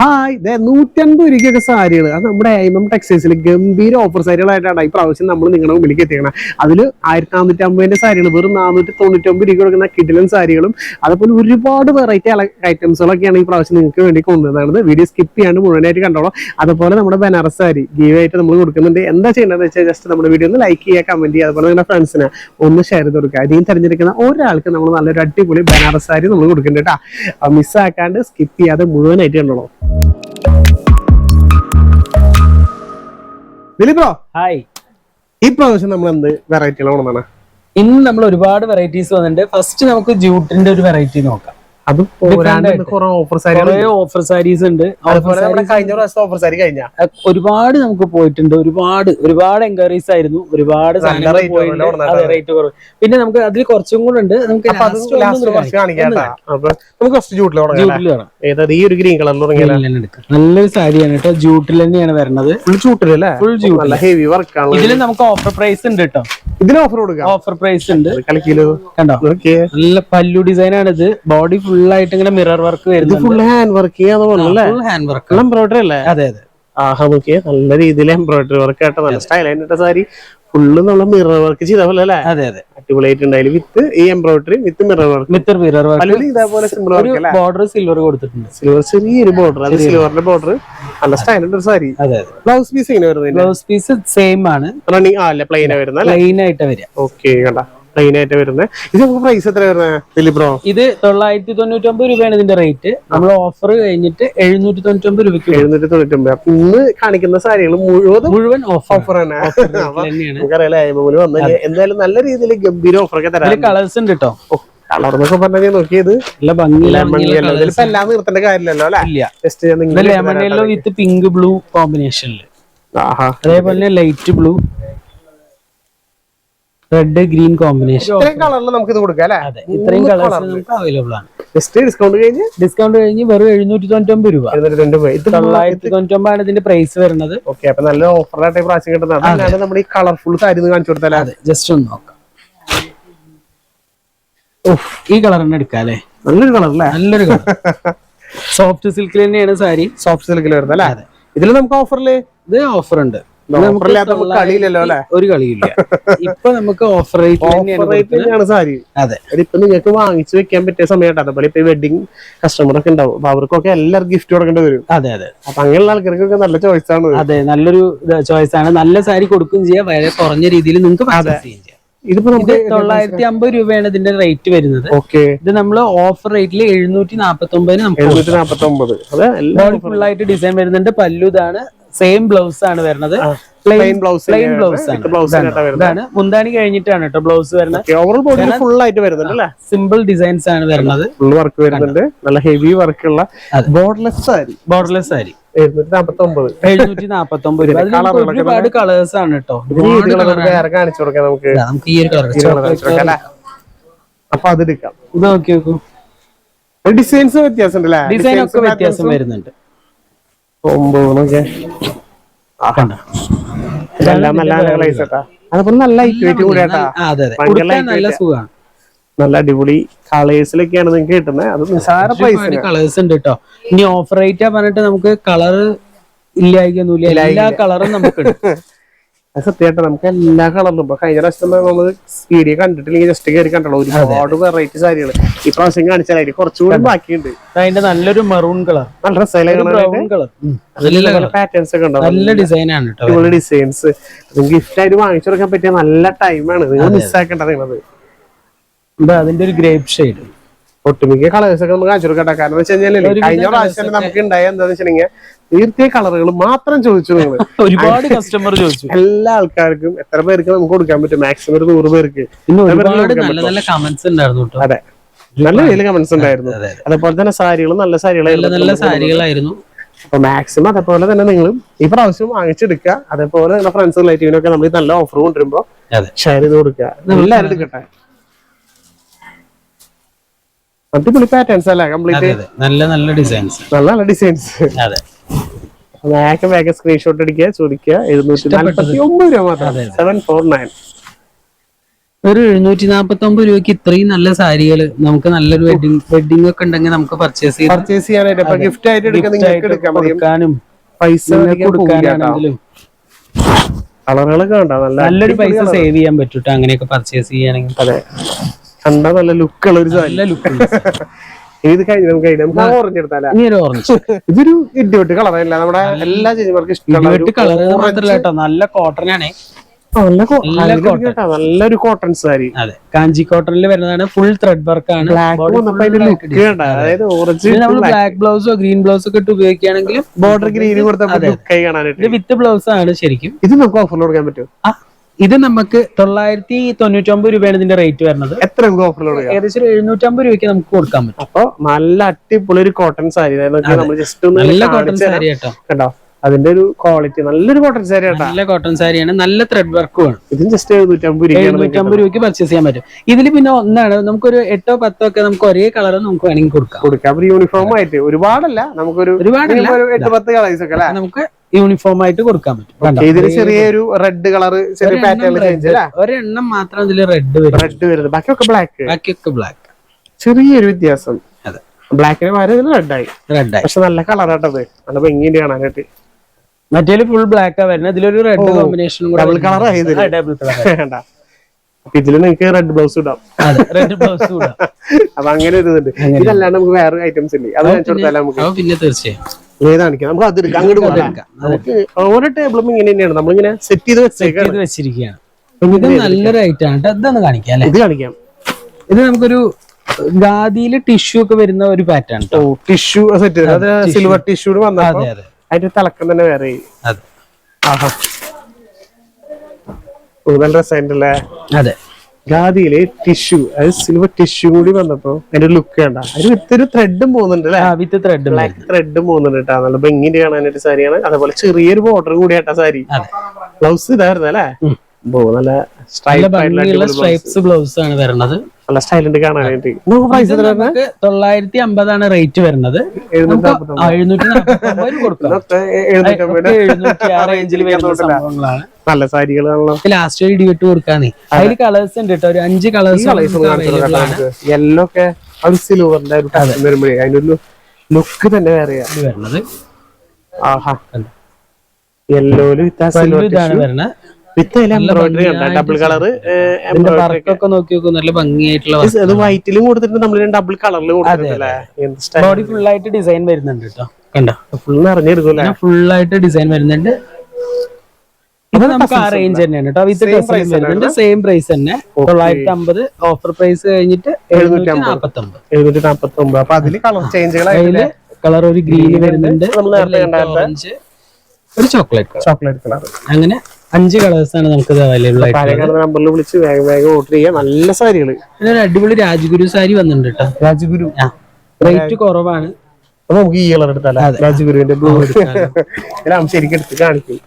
Hi. ഇതേ നൂറ്റൻപത് രൂപയ്ക്കൊക്കെ സാരികൾ അത് നമ്മുടെ എം ടെക്സ്റ്റൈൽസിൽ ഗംഭീര ഓഫർ സാരികളായിട്ടാണ്. ഈ പ്രാവശ്യം നമ്മൾ നിങ്ങളുടെ മുമ്പിലേക്ക് എത്തിക്കണം. അതിൽ ആയിരത്തി നാനൂറ്റി അമ്പതിന്റെ സാരികൾ വെറും നാനൂറ്റി തൊണ്ണൂറ്റി ഒമ്പത് രൂപ കൊടുക്കുന്ന കിഡിലൻ സാരികളും അതുപോലെ ഒരുപാട് വെറൈറ്റി ഐറ്റംസുകളൊക്കെയാണ് ഈ പ്രാവശ്യം നിങ്ങൾക്ക് വേണ്ടി കൊണ്ടുവന്നത്. വീഡിയോ സ്കിപ്പ് ചെയ്യാണ്ട് മുഴുവനായിട്ട് കണ്ടോളൂ. അതുപോലെ നമ്മുടെ ബനാറസ് സാരി ഗീവ് ആയിട്ട് നമ്മൾ കൊടുക്കുന്നുണ്ട്. എന്താ ചെയ്യേണ്ടതെന്ന് വെച്ചാൽ ജസ്റ്റ് നമ്മുടെ വീഡിയോ ഒന്ന് ലൈക്ക് ചെയ്യുക കമന്റ് ചെയ്യുക അതുപോലെ നിങ്ങളുടെ ഫ്രണ്ട്സിന് ഒന്ന് ഷെയർ ചെയ്ത് കൊടുക്കുക. അതിൽ തിരഞ്ഞെടുക്കുന്ന ഒരാൾക്ക് നമ്മൾ നല്ലൊരു അടിപൊളി ബനാറസ് സാരി നമ്മൾ കൊടുക്കുന്നുണ്ട് കേട്ടോ മിസ്സാക്കാണ്ട് സ്കിപ്പ് ചെയ്യാതെ മുഴുവനായിട്ട് കണ്ടോളൂ. ദിലീപ് ബ്രോ ഹായ് ഈ പ്രാവശ്യം നമ്മൾ എന്ത് വെറൈറ്റികളാണ് ഇന്ന് നമ്മൾ ഒരുപാട് വെറൈറ്റീസ് വന്നിട്ടുണ്ട്. ഫസ്റ്റ് നമുക്ക് ജൂട്ടിന്റെ ഒരു വെറൈറ്റി നോക്കാം. അത് ഓഫർ സാരീസ് ഉണ്ട് കഴിഞ്ഞ പ്രാവശ്യം ഓഫർ സാരി കഴിഞ്ഞ. ഒരുപാട് നമുക്ക് പോയിട്ടുണ്ട്. ഒരുപാട് ഒരുപാട് എൻക്വയറീസ് ആയിരുന്നു. ഒരുപാട് റേറ്റ് കുറവ്. പിന്നെ നമുക്ക് അതിൽ കുറച്ചും കൂടെ ഉണ്ട്. നമുക്ക് നമുക്ക് ജൂട്ടിൽ ഈ ഒരു ഗ്രീൻ കളറിൽ. നല്ലൊരു സാരിയാണ് കേട്ടോ. ജൂട്ടിൽ തന്നെയാണ് വരുന്നത്. ഫുൾ ജൂട്ടിൽ അല്ലേ? ഫുൾ ജൂട്ടിൽ ഹെവി വർക്ക് ആണ് ഇതിൽ നമുക്ക് ഓഫർ പ്രൈസ് ഉണ്ട് കേട്ടോ. ഇതിന് ഓഫർ കൊടുക്കാം. ഓഫർ പ്രൈസ് ഉണ്ട്. കണ്ടോ? നല്ല പല്ലു ഡിസൈൻ ആണ് ഇത് ബോഡി ഫുൾ ആയിട്ട് ഇങ്ങനെ മിറർ വർക്ക് വരുന്നത് ഫുൾ ഹാൻഡ് വർക്ക് ചെയ്യാന്ന് full hand work full embroidery അല്ലേ? അതെ അതെ. ആഹാ നോക്കിയ നല്ല രീതിയിൽ എംബ്രോയിഡറി വർക്ക് ആയിട്ട് നല്ല സ്റ്റൈൽ ആയിട്ട് സാരി. ഫുള്ള് നമ്മൾ മിറർ വർക്ക് ചെയ്ത പോലെ അല്ലേ? അതെ അതെ. അടിപൊളിയായിട്ടുണ്ടായാലും വിത്ത് ഈ embroidery with mirror work with mirror work ഇതേപോലെ സിമ്പിൾ വർക്ക് ബോർഡർ സിൽവർ കൊടുത്തിട്ടുണ്ട്. സിൽവർ ചെറിയൊരു ബോർഡർ അത് സിൽവറിന്റെ ബോർഡർ നല്ല സ്റ്റൈലുണ്ട് ഒരു സാരി. അതെ ബ്ലൗസ് പീസ് ഇങ്ങനെ വരുന്നത് ബ്ലൗസ് പീസ് സെയിം ആണ്. റണ്ണിങ് ആ അല്ല പ്ലെയിൻ വരുന്നത് അല്ലേ? പ്ലെയിൻ ആയിട്ട് വരിക. ഓക്കെ കണ്ട. പ്ലെയിൻ ആയിട്ട് വരുന്നത്. ഇത് പ്രൈസ് എത്ര വരുന്നത് ബ്രോ? ഇത് തൊള്ളായിരത്തി തൊണ്ണൂറ്റി ഒമ്പത് രൂപയാണ് ഇതിന്റെ റേറ്റ് നമ്മൾ ഓഫർ കഴിഞ്ഞിട്ട് എഴുന്നൂറ്റി തൊണ്ണൂറ്റി ഒമ്പത് രൂപയ്ക്ക്. എഴുന്നൂറ്റി തൊണ്ണൂറ്റി ഒമ്പത് അപ്പൊ ഇന്ന് കാണിക്കുന്ന സാരികൾ മുഴുവൻ മുഴുവൻ ഓഫർ ഓഫർ തന്നെ. നമുക്കറിയാലേ അയ്മൂൽ എന്തായാലും നല്ല രീതിയിൽ ഗംഭീര ഓഫർ ഒക്കെ തരാം. കളേഴ്സ് ഉണ്ട് കേട്ടോ കളർ എന്നൊക്കെ പറഞ്ഞാൽ നോക്കിയത്. ഇതിലിപ്പോ എല്ലാം നിർത്തേണ്ട കാര്യമില്ലല്ലോ അല്ലെ? Lemon yellow with pink blue കോമ്പിനേഷനിൽ അതേപോലെ light blue red green combination ഇത്രയും കളറിൽ നമുക്ക് ഇത് കൊടുക്കാം അല്ലേ? അതെ ഇത്രയും കളേഴ്സ് നമുക്ക് അവൈലബിൾ ആണ്. ജസ്റ്റ് ഡിസ്കൗണ്ട് കഴിഞ്ഞ്? ഡിസ്കൗണ്ട് കഴിഞ്ഞ് വെറും എഴുന്നൂറ്റി തൊണ്ണൂറ്റി ഒമ്പത് രൂപ തൊള്ളായിരത്തി തൊണ്ണൂറ്റി ഒമ്പതാണ് ഇതിന്റെ പ്രൈസ് വരുന്നത്. ഓക്കെ അപ്പൊ നല്ല ഓഫറായിട്ട് പ്രാവശ്യം കിട്ടുന്നത്. അതാണ് നമ്മൾ ഈ കളർഫുൾ സാരി കാണിച്ചു കൊടുത്താലേ അതെ ജസ്റ്റ് ഒന്ന് നോക്കാം. ഈ കളർ തന്നെ എടുക്കാം അല്ലേ? നല്ലൊരു കളർ അല്ലേ? നല്ലൊരു കളർ സോഫ്റ്റ് സിൽക്കിൽ തന്നെയാണ് സാരി. സോഫ്റ്റ് സിൽക്കിൽ വരുന്നത് അല്ലേ? അതെ. ഇതിൽ നമുക്ക് ഓഫറിൽ ഇത് ഓഫർ ഉണ്ട്. ഒരു കളിയില്ല. ഇപ്പൊ നമുക്ക് ഓഫർ സാരി. അതെ. ഇപ്പൊ നിങ്ങൾക്ക് വാങ്ങിച്ചു വെക്കാൻ പറ്റിയ സമയമാണ് അതുപോലെ ഇപ്പൊ വെഡിങ് കസ്റ്റമർ ഒക്കെ ഉണ്ടാവും. അപ്പൊ അവർക്കൊക്കെ എല്ലാവർക്കും ഗിഫ്റ്റ് കൊടുക്കേണ്ടി വരും. അതെ അതെ. അപ്പൊ അങ്ങനെയുള്ള ആൾക്കാർക്കൊക്കെ നല്ല ചോയ്സ് ആണ്. അതെ നല്ലൊരു ചോയ്സ് ആണ്. നല്ല സാരി കൊടുക്കുകയും ചെയ്യാം. വളരെ കുറഞ്ഞ രീതിയിൽ നിങ്ങൾക്ക് ചെയ്യാം. ഇതിപ്പോ ഇത് നമുക്ക് തൊള്ളായിരത്തി അമ്പത് രൂപയാണ് ഇതിന്റെ റേറ്റ് വരുന്നത്. ഓക്കെ ഇത് നമ്മൾ ഓഫർ റേറ്റിൽ എഴുന്നൂറ്റി നാപ്പത്തി ഒമ്പതിന് നമുക്ക് ആയിട്ട് ഡിസൈൻ വരുന്നുണ്ട്. പല്ലു ഇതാണ്. സെയിം ബ്ലൗസ് ആണ് വരുന്നത്. പ്ലെയിൻ ബ്ലൗസ് പ്ലെയിൻ ബ്ലൗസ് ആണ്. ബ്ലൗസ് വരുന്നത്. ഇതാണ്. മുന്താണി കഴിഞ്ഞിട്ടാണ് കേട്ടോ ബ്ലൗസ് വരുന്നത്. ഓവറോൾ ബോഡി ഫുൾ ആയിട്ട് വരുന്നുണ്ട് അല്ലേ? സിമ്പിൾ ഡിസൈൻസ് ആണ് വരുന്നത്. ഫുൾ വർക്ക് വരുന്നുണ്ട്. നല്ല ഹെവി വർക്ക് ഉള്ള ബോർഡ്ലെസ് സാരി. ബോർഡർലെസ് സാരി. എഴുന്നൂറ്റി നാപ്പത്തി ഒമ്പത് രൂപ ഒരുപാട് കളേഴ്സ് ആണ് കേട്ടോ. കാണിച്ചു കൊടുക്കാം നമുക്ക്. ഈ ഒരു കളർ അപ്പൊ അത് എടുക്കാം. നോക്കി നോക്കൂ. ഡിസൈൻസ് വ്യത്യാസം ഡിസൈൻ ഒക്കെ വ്യത്യാസം വരുന്നുണ്ട്. ഇതെല്ലാം നല്ല സുഖമാണ് അടിപൊളി കളേഴ്സിലൊക്കെയാണ് നിങ്ങൾക്ക് കിട്ടുന്നത് അത് നിസാര പൈസ കളേഴ്സ് ഉണ്ട് കേട്ടോ ഇനി ഓഫർ റേറ്റാ പറഞ്ഞിട്ട് നമുക്ക് കളർ ഇല്ലായിക്കൊന്നുമില്ല എല്ലാ കളറും നമുക്ക്. അത് സത്യമായിട്ട് നമുക്ക് എല്ലാ കളറിലും ഇപ്പൊ കഴിഞ്ഞ പ്രാവശ്യം നമ്മൾ വീഡിയോ കണ്ടിട്ടില്ലെങ്കിൽ ജസ്റ്റ് കയറി കണ്ടല്ലോ. ഒരുപാട് വെറൈറ്റി സാരികൾ ഈ പ്രാവശ്യം അതിൽ കുറച്ചുകൂടി ബാക്കിയുണ്ട്. അതിന്റെ നല്ലൊരു മെറൂൺ കളർ നല്ല അതിലുള്ള പാറ്റേൺസ് ഒക്കെ ഉണ്ടാവും നല്ല ഡിസൈൻ ആണ് ഡിസൈൻസ് ഗിഫ്റ്റ് ആയിട്ട് വാങ്ങിച്ചു കൊടുക്കാൻ പറ്റിയ നല്ല ടൈമാണ് നിങ്ങൾ മിസ്സാക്കേണ്ട നിങ്ങളത് അതിന്റെ ഒരു ഗ്രേപ്പ് ഷെയ്ഡ് ഒട്ടുമിക്ക കളേഴ്സ് ഒക്കെ നമുക്ക് കാണിച്ചു കൊടുക്കട്ടെ കാരണം വെച്ച് കഴിഞ്ഞാൽ കഴിഞ്ഞ പ്രാവശ്യം നമുക്ക് ഉണ്ടായ എന്താന്ന് വെച്ചിട്ടുണ്ടെങ്കിൽ തീർത്തിയ കളറുകൾ മാത്രം ചോദിച്ചു നിങ്ങൾ ഒരുപാട് കസ്റ്റമർ ചോദിച്ചു. എല്ലാ ആൾക്കാർക്കും എത്ര പേർക്ക് നമുക്ക് കൊടുക്കാൻ പറ്റും? മാക്സിമം ഒരു നൂറ് പേർക്ക്. നല്ല നല്ല കമന്റ്സ് ഉണ്ടായിരുന്നു അതെ. നല്ല രീതിയിൽ കമന്റ്സ് ഉണ്ടായിരുന്നു. അതെ അതേപോലെ തന്നെ സാരികൾ നല്ല സാരികളായിരുന്നു നല്ല സാരികളായിരുന്നു. അപ്പൊ മാക്സിമം അതേപോലെ തന്നെ നിങ്ങൾ ഈ പ്രാവശ്യം വാങ്ങിച്ചെടുക്കുക. അതേപോലെ നിങ്ങളുടെ ഫ്രണ്ട്സ് റിലേറ്റീവിനൊക്കെ നമ്മൾ നല്ല ഓഫർ കൊണ്ടുവരുമ്പോ ഷെയർ ചെയ്ത് കൊടുക്കുക. എല്ലാവരും എടുക്കട്ടെ? അടിപൊളി പാറ്റേൺസ് അല്ല? കംപ്ലീറ്റ് നല്ല നല്ല ഡിസൈൻസ് നല്ല നല്ല ഡിസൈൻസ് അതെ. വേഗം വേഗം സ്ക്രീൻഷോട്ട് അടിക്കുക ചോദിക്കുക എഴുന്നൂറ്റി നാല്പത്തി ഒമ്പത് രൂപ മാത്രം. സെവൻ ഫോർ നയൻ ഒരു എഴുന്നൂറ്റി നാപ്പത്തി ഒമ്പത് രൂപയ്ക്ക് ഇത്രയും നല്ല സാരികൾ നമുക്ക് നല്ലൊരു വെഡിങ് വെഡിങ് ഒക്കെ ഉണ്ടെങ്കിൽ നമുക്ക് പർച്ചേസ് ചെയ്യാം പർച്ചേസ് ചെയ്യാനായിട്ട് ഇപ്പൊ ഗിഫ്റ്റ് ആയിട്ട് എടുക്കാനും പൈസ കൊടുക്കാനാണെങ്കിലും കളറുകളൊക്കെ കണ്ടോ നല്ല നല്ലൊരു പൈസ സേവ് ചെയ്യാൻ പറ്റൂട്ടോ അങ്ങനെയൊക്കെ പർച്ചേസ് ചെയ്യാനെങ്കിൽ അതെ. കണ്ടാ നല്ല ലുക്കുള്ള ഒരു നല്ല ലുക്ക് ഇത് കഴിഞ്ഞ് നമുക്ക് നമുക്ക് ഓറഞ്ച് എടുത്താലേ? ഒരു ഓറഞ്ച് ഇതൊരു ഇടിവെട്ട് കളറല്ല നമ്മുടെ എല്ലാ ചേച്ചിമാർക്കും ഇഷ്ടമുള്ള കളർ മാത്രല്ല കേട്ടോ. നല്ല കോട്ടൺ ആണ്. നല്ലൊരു കോട്ടൺ സാരി. അതെ. കാഞ്ചി കോട്ടണിൽ വരുന്നതാണ് ഫുൾ ത്രെഡ് വർക്ക് ആണ്. അതായത് ഓറഞ്ച് ബ്ലാക്ക് ബ്ലൗസോ ഗ്രീൻ ബ്ലൗസോ ഒക്കെ ഇട്ട് ഉപയോഗിക്കുകയാണെങ്കിൽ ബോർഡർ ഗ്രീൻ കൊടുത്താൽ വിത്ത് ബ്ലൗസ് ആണ് ശരിക്കും. ഇത് നമുക്ക് ഓഫറിൽ കൊടുക്കാൻ പറ്റും ഇത് നമുക്ക് തൊള്ളായിരത്തി തൊണ്ണൂറ്റൊമ്പത് രൂപയാണ് ഇതിന്റെ റേറ്റ് വരുന്നത്. എത്ര നമുക്ക് ഓഫറിൽ ഏകദേശം എഴുന്നൂറ്റമ്പത് രൂപയ്ക്ക് നമുക്ക് കൊടുക്കാൻ പറ്റും. അപ്പൊ നല്ല അടിപൊളി ഒരു കോട്ടൺ സാരി ജസ്റ്റ് നല്ല കോട്ടൺ സാരി കേട്ടോ. കണ്ടോ? അതിന്റെ ഒരു ക്വാളിറ്റി നല്ലൊരു കോട്ടൺ സാരി നല്ല കോട്ടൺ സാരിയാണ് നല്ല ത്രെഡ് വർക്കും ആണ്. ഇതിന് ജസ്റ്റ് എഴുന്നൂറ്റമ്പത് എഴുന്നൂറ്റമ്പത് രൂപയ്ക്ക് പർച്ചേസ് ചെയ്യാൻ പറ്റും. ഇതിൽ പിന്നെ ഒന്നാണ് നമുക്കൊരു എട്ടോ പത്തോ ഒക്കെ നമുക്ക് ഒരേ കളർ നമുക്ക് വേണമെങ്കിൽ കൊടുക്കാം. കൊടുക്കാം. യൂണിഫോം ആയിട്ട് ഒരുപാടല്ല. നമുക്കൊരു ഒരുപാട് ഒരു എട്ട് പത്ത് കളേഴ്സ് ഒക്കെ അല്ലെ? നമുക്ക് യൂണിഫോം ആയിട്ട് കൊടുക്കാൻ പറ്റും. കണ്ടോ? ചെറിയൊരു റെഡ് കളർ ചെറിയ ഒരെണ്ണം പാറ്റേൺ ചേഞ്ച് ഒരെണ്ണം മാത്രം ഇതിൽ റെഡ് വരും റെഡ് വരുന്നത്. ബാക്കിയൊക്കെ ബ്ലാക്ക് ബാക്കിയൊക്കെ ബ്ലാക്ക് ചെറിയൊരു വ്യത്യാസം. ബ്ലാക്കിന് പകരം റെഡ് ആയി. റെഡ് ആയി. പക്ഷെ നല്ല കളർ ആട്ടത് നല്ല ഭംഗിയുണ്ട് കാണാനായിട്ട്. മറ്റേ ഫുൾ ബ്ലാക്കാ വരുന്നത്. ഇതിലൊരു red combination double colour double colour അപ്പൊ ഇതിൽ നിങ്ങൾക്ക് റെഡ് ബ്ലൗസ് ഇടാം. റെഡ് ബ്ലൗസ് കൂടാ അപ്പൊ അങ്ങനെ ഒരു ഇതുണ്ട്. ഇതല്ലാണ്ട് നമുക്ക് വേറെ ഐറ്റംസ് ഇല്ലേ? അത് കാണിച്ചു കൊടുത്താലേ നമുക്ക്. പിന്നെ തീർച്ചയായും. ഏത് കാണിക്കാം നമുക്ക് അത് എടുക്കാം അങ്ങോട്ട് പോകാം നമുക്ക് ഓരോ ടേബിളും ഇങ്ങനെ തന്നെയാണ്. നമ്മളിങ്ങനെ സെറ്റ് ചെയ്ത് വെച്ചേക്കാണ്. വെച്ചിരിക്കുകയാണ്. ഇത് നല്ലൊരു ഐറ്റം ആണ്. ഇതൊന്ന് കാണിക്കാം അല്ലെ? ഇത് കാണിക്കാം. ഇത് നമുക്കൊരു ഖാദിയിൽ ടിഷ്യൂ ഒക്കെ വരുന്ന ഒരു പാറ്റേൺ ഓ ടിഷ്യൂ സെറ്റ് അത് സിൽവർ ടിഷ്യൂ വന്നപ്പോ അതെ അതെ. അതിന്റെ തിളക്കം തന്നെ വേറെ. അതെ. ആഹാ. നല്ല രസമുണ്ടല്ലേ അതെ. ഖാദിയിൽ ടിഷ്യു അതായത് സിൽവർ ടിഷ്യു കൂടി വന്നപ്പോ അതിന്റെ ലുക്ക് കണ്ട. അതിന് വിത്തൊരു ത്രെഡും പോകുന്നുണ്ട് അല്ലേ? ആ വിത്ത് ത്രെഡ് ബ്ലാക്ക് ത്രെഡും പോകുന്നുണ്ട് കേട്ടോ. നല്ല ഭംഗിന്റെ കാണാനൊരു സാരിയാണ് അതേപോലെ ചെറിയൊരു ബോർഡർ കൂടി ആട്ടാ സാരി ബ്ലൗസ് ഇതായിരുന്നു അല്ലേ? നല്ല സ്ട്രൈപ്സ് ബ്ലൗസ് ആണ് വരുന്നത് നല്ല സ്റ്റൈലുണ്ട് കാണാനായിട്ട്. പ്രൈസ് നമുക്ക് തൊള്ളായിരത്തി അമ്പതാണ് റേറ്റ് വരുന്നത് നല്ല സാരികളാണല്ലോ ലാസ്റ്റ് ഒരു ഇടിവിട്ട് കൊടുക്കാന്നേ അതിൽ കളേഴ്സ് ഉണ്ട് കേട്ടോ ഒരു അഞ്ച് കളേഴ്സ് യെല്ലോ ഒക്കെ ഒരു സിൽവറിന്റെ ഒരു വരുമ്പോഴേ അതിനൊരു ലുക്ക് തന്നെ വേറെയാ. വരുന്നത്. ആഹാ. യെല്ലോയിൽ with with embroidery double colour വർക്കൊക്കെ നോക്കി നോക്കും നല്ല ഭംഗിയായിട്ടുള്ള അത് വൈറ്റിലും കൊടുത്തിട്ട് നമ്മൾ ഡബിൾ കളറിൽ സ്റ്റൈൽ ബോഡി ഫുൾ ആയിട്ട് ഡിസൈൻ വരുന്നുണ്ട് കേട്ടോ കണ്ടോ? ഫുൾ നിറഞ്ഞെടുക്കൂല്ലേ ഫുൾ ആയിട്ട് ഡിസൈൻ വരുന്നുണ്ട്. ഇത് നമുക്ക് ആ റേഞ്ച് തന്നെയാണ് കേട്ടോ വിത്ത് വരുന്നുണ്ട്. സെയിം പ്രൈസ് തന്നെ. തൊള്ളായിരത്തി അമ്പത് ഓഫർ പ്രൈസ് കഴിഞ്ഞിട്ട് എഴുന്നൂറ്റി നാപ്പത്തി ഒമ്പത് എഴുന്നൂറ്റി നാപ്പത്തി ഒമ്പത് അപ്പൊ അതിൽ കളർ ചേഞ്ചുകൾ അതിൽ കളർ ഒരു ഗ്രീൻ വരുന്നുണ്ട്. ഒരു ചോക്ലേറ്റ് ചോക്ലേറ്റ് കളർ അങ്ങനെ അഞ്ച് കളേഴ്സ് ആണ് നമുക്ക് അവൈലബിൾ കാണുന്ന നമ്പറിൽ വിളിച്ച് വേഗം വേഗം ഓർഡർ ചെയ്യാം നല്ല സാരികൾ പിന്നെ ഒരു അടിപൊളി രാജഗുരു സാരി വന്നിട്ടുണ്ട് കേട്ടോ രാജഗുരു. ആ. റേറ്റ് കുറവാണ്. അപ്പൊ നമുക്ക് ഈ കളർ എടുത്താലോ? രാജഗുരുവിന്റെ ബ്ലൂ ശരിക്കും എടുത്ത് കാണിക്കും.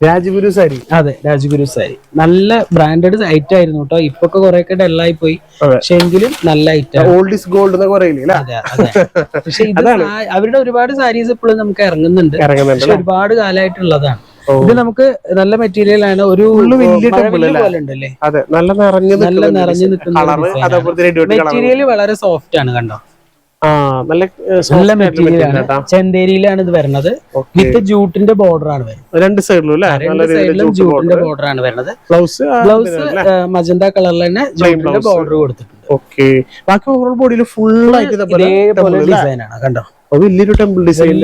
രാജഗുരു സാരി. അതെ രാജഗുരു സാരി. നല്ല ബ്രാൻഡഡ് ഐറ്റം ആയിരുന്നു കേട്ടോ ഇപ്പൊ ഒക്കെ കുറെ ഒക്കെ ഡെല്ലായി പോയി. പക്ഷെ എങ്കിലും നല്ല ഐറ്റം ഓൾഡ് ഇസ് ഗോൾഡ് പക്ഷെ ഇത് അവരുടെ ഒരുപാട് സാരീസ് ഇപ്പോഴും നമുക്ക് ഇറങ്ങുന്നുണ്ട്. ഒരുപാട് കാലമായിട്ടുള്ളതാണ്. ഇത് നമുക്ക് നല്ല മെറ്റീരിയൽ ആണ്. ഒരു വലിയ അതെ നല്ല നിറഞ്ഞു നല്ല നിറഞ്ഞു നിൽക്കുന്ന മെറ്റീരിയൽ വളരെ സോഫ്റ്റ് ആണ് കണ്ടോ? ആ നല്ല നല്ല മെറ്റീരിയൽ ആണ്. ചെന്തേരിയിലാണ് ഇത് വരുന്നത്. വിത്ത് ജൂട്ടിന്റെ ബോർഡർ ആണ് വരുന്നത്. രണ്ട് സൈഡിലും ജൂട്ടിന്റെ ബോർഡർ ആണ് വരുന്നത്. ബ്ലൗസ് ബ്ലൗസ് മജന്ത കളറിൽ തന്നെ ജൂട്ടിന്റെ ബോർഡർ കൊടുത്തിട്ടുണ്ട്. ഓക്കെ ബാക്കി ഓവറോൾ ബോഡിയിൽ ഫുൾ ആയിട്ട് ഇതേപോലെ ഡിസൈൻ ആണ് കണ്ടോ? അത് വലിയൊരു ടെമ്പിൾ ഡിസൈൻ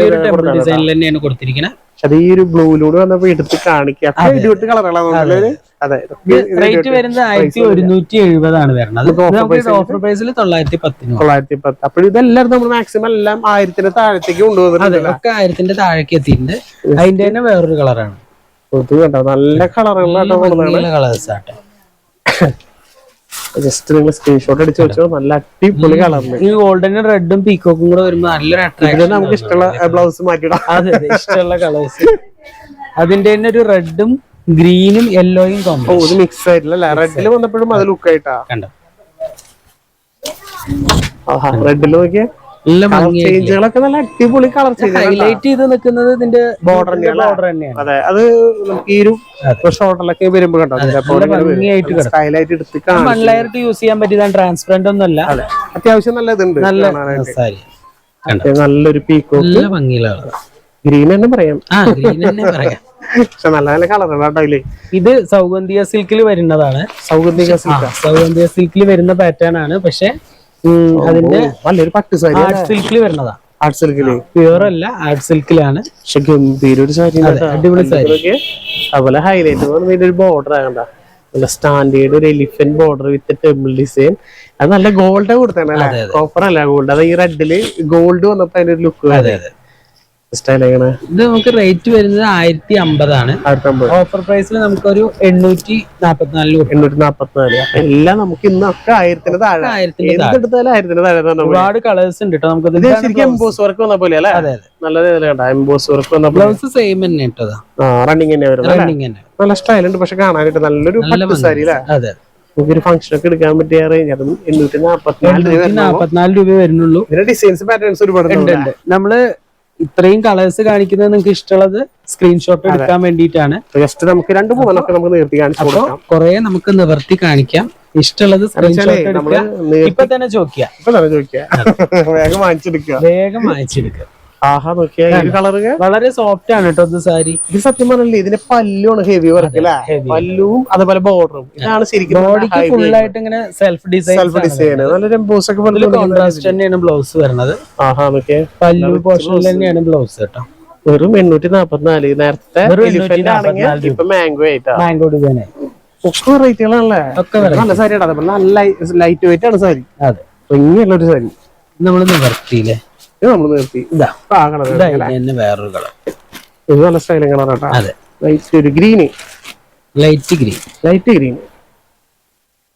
ഡിസൈനിൽ തന്നെയാണ് കൊടുത്തിരിക്കുന്നത് അത് ഈ ഒരു ബ്ലൂയിലൂടെ വന്നപ്പോ എടുത്ത് കാണിക്കുക റേറ്റ് വരുന്നത് ആയിരത്തി ഒരുന്നൂറ്റി എഴുപതാണ് വരുന്നത് ഓഫർ പ്രൈസിൽ തൊള്ളായിരത്തി പത്തിന് തൊള്ളായിരത്തി പത്ത് അപ്പോൾ ഇതെല്ലാരും നമ്മൾ മാക്സിമം എല്ലാം ആയിരത്തിന്റെ താഴത്തേക്ക് കൊണ്ടുപോകുന്നത് ഒക്കെ ആയിരത്തിന്റെ താഴേക്ക് എത്തിയിട്ടുണ്ട്. അതിന്റെ തന്നെ വേറൊരു കളറാണ് നല്ല കളറുകളാട്ടോ കളേഴ്സ് ആട്ടെ. ജസ്റ്റ് നിങ്ങൾ സ്ക്രീൻഷോട്ട് അടിച്ച് വെച്ചോ. നല്ല അടിപൊളി കളറിൽ ഈ ഗോൾഡനും റെഡും പീക്കോക്കും കൂടെ വരുമ്പോ നല്ലൊരു ഇതിന് അട്രാക്ഷൻ നമുക്ക് ഇഷ്ടമുള്ള ബ്ലൗസ് മാറ്റിയിടാം. അതെ ഇഷ്ടമുള്ള കളേഴ്സ് അതിന്റെ തന്നെ ഒരു റെഡും ഗ്രീനും യെല്ലോയും ഓ ഇത് മിക്സ് ആയിട്ടില്ല റെഡിൽ വന്നപ്പോഴും അത് ലുക്ക് ആയിട്ടാ? കണ്ടോ? ആഹാ റെഡിൽ നോക്കിയേ. ചേഞ്ചുകളൊക്കെ നല്ല അടിപൊളി കളർ ഹൈലൈറ്റ് ചെയ്ത് നിൽക്കുന്നത് ഇതിന്റെ ബോർഡർ. ബോർഡർ തന്നെയാണ്. അതെ അത് നമുക്ക് ഈ ഒരു ഷോട്ടിലൊക്കെ വരുമ്പോ കണ്ടോ? സ്റ്റൈലായിട്ട് എടുത്ത് വൺ ലെയർ യൂസ് ചെയ്യാൻ പറ്റിയതാണ് ട്രാൻസ്പെറന്റ് ഒന്നല്ല അതെ അത്യാവശ്യം നല്ല ഇതുണ്ട് നല്ല സാരി. നല്ലൊരു പീക്കോ നല്ല ഭംഗിയുള്ള ഗ്രീൻ തന്നെ പറയാം. ഗ്രീൻ തന്നെ പറയാം. പക്ഷെ നല്ല നല്ല ഇതിൽ. ഇത് സൗഗന്ധിക സിൽക്കിൽ വരുന്നതാണ്. സൗഗന്ധിക സിൽക്ക് സൗഗന്ധിക സിൽക്കിൽ വരുന്ന പാറ്റേൺ ആണ്. പക്ഷെ അതിന്റെ നല്ലൊരു പട്ട് സാരി ആർട്ട് സിൽക്കിൽ വരുന്നതാ. ആർട്ട് സിൽക്കിൽ പ്യുവർ അല്ല ആർട്ട് സിൽക്കിലാണ് പക്ഷെ ഗംഭീര ഒരു സാരി അടിപൊളി സാരി. അതുപോലെ ഹൈലൈറ്റ് ഒരു ബോർഡർ ആകണ്ട. നല്ല സ്റ്റാൻഡേർഡ് ഒരു elephant border with temple design അത് നല്ല ഗോൾഡ് കൊടുത്തേ കോപ്പർ അല്ല? ഗോൾഡ് അത്. ഈ റെഡിൽ ഗോൾഡ് വന്നപ്പോ അതിന്റെ ഒരു ലുക്ക് അതെ അതെ. സ്റ്റൈൽ എങ്ങനെ? ഇത് നമുക്ക് റേറ്റ് വരുന്നത് ആയിരത്തി അമ്പതാണ് ഓഫർ പ്രൈസിൽ നമുക്കൊരു എണ്ണൂറ്റി നാപ്പത്തിനാല് കൊടുക്കും. എണ്ണൂറ്റി നാപ്പത്തിനാല് എല്ലാം നമുക്ക് ഇന്നൊക്കെ ആയിരത്തിന് താഴെ. എന്തെടുത്താലും ആയിരത്തിന് താഴെ. ഒരുപാട് കളേഴ്സ് ഉണ്ട് കേട്ടോ നമുക്ക് ശരിക്കും എംബോസ് വർക്ക് വന്ന പോലെ അല്ലേ? അതെ നല്ല രീതിയിൽ കണ്ട. എംബോസ് വർക്ക് വന്ന ബ്ലൗസ് സെയിം തന്നെ കേട്ടോ റണ്ണിങ് തന്നെ വരുന്നത് നല്ല സ്റ്റൈൽ ഉണ്ട്. പക്ഷെ കാണാനായിട്ട് നല്ലൊരു പട്ട് സാരി അല്ലേ? അതെ. നമുക്കൊരു ഫംഗ്ഷൻ ഒക്കെ എടുക്കാൻ പറ്റിയ റേഞ്ച് അതും എണ്ണൂറ്റി നാപ്പത്തിനാല് രൂപ നാപ്പത്തിനാല് രൂപ വരുന്നുള്ളൂ ഡിസൈൻസ് പാറ്റേൺസ് ഒരുപാട് ഉണ്ട് നമ്മൾ ഇത്രയും കളേഴ്സ് കാണിക്കുന്നത് നിങ്ങൾക്ക് ഇഷ്ടമുള്ളത് സ്ക്രീൻഷോട്ട് എടുക്കാൻ വേണ്ടിയിട്ടാണ്. ജസ്റ്റ് നമുക്ക് രണ്ട് മൂന്നെണ്ണൊക്കെ നമുക്ക് നിർത്തി കാണിച്ചു കുറെ നമുക്ക് നിവർത്തി കാണിക്കാം. ഇഷ്ടമുള്ളത് സ്ക്രീൻഷോട്ട് എടുക്കാം എടുക്കുക. ഇപ്പൊ തന്നെ ചോദിക്കുക. ഇപ്പൊ തന്നെ ചോദിക്കുക. വേഗം വാങ്ങിച്ചെടുക്കുക. വേഗം വായിച്ചെടുക്കുക ആഹാ നോക്കിയാ ഈ കളറ് വളരെ സോഫ്റ്റ് ആണ് കേട്ടോ ഇത് സാരി. ഇത് സത്യം പറഞ്ഞില്ലേ ഇതിന്റെ പല്ലുമാണ് ഹെവി വർക്ക് അല്ലേ പല്ലും അതുപോലെ ബോർഡറും ഇതാണ് ശരിക്കും ബോഡിക്ക് ഫുൾ ആയിട്ട് ഇങ്ങനെ സെൽഫ് ഡിസൈൻ സെൽഫ് ഡിസൈൻ നല്ല എംബോസ് ഒക്കെ കോൺട്രാസ്റ്റ് തന്നെയാണ് ബ്ലൗസ് വരുന്നത്. ആഹാ നോക്കിയേ. പല്ലു പോർഷനിൽ തന്നെയാണ് ബ്ലൗസ് കേട്ടോ. വെറും എണ്ണൂറ്റി നാപ്പത്തിനാല് നേരത്തെ എലിഫന്റ് ആണെങ്കിൽ ഇപ്പൊ മാംഗോ ആയിട്ടാ. മാംഗോ ഡിസൈൻ ഒക്കെ വെറൈറ്റികളാണല്ലേ നല്ല സാരി നല്ല ലൈറ്റ് വെയിറ്റ് ആണ് സാരി. അതെ. ഭംഗിയുള്ള ഒരു സാരി നമ്മൾ നിവർത്തിയില്ലേ? ഇത് നമ്മൾ നിർത്തി. ഇതാ. തന്നെ വേറൊരു കളർ. ഇത് നല്ല സ്റ്റൈലും കളറാട്ടാ അതെ. ലൈറ്റ് ഒരു green. Light green. Light green.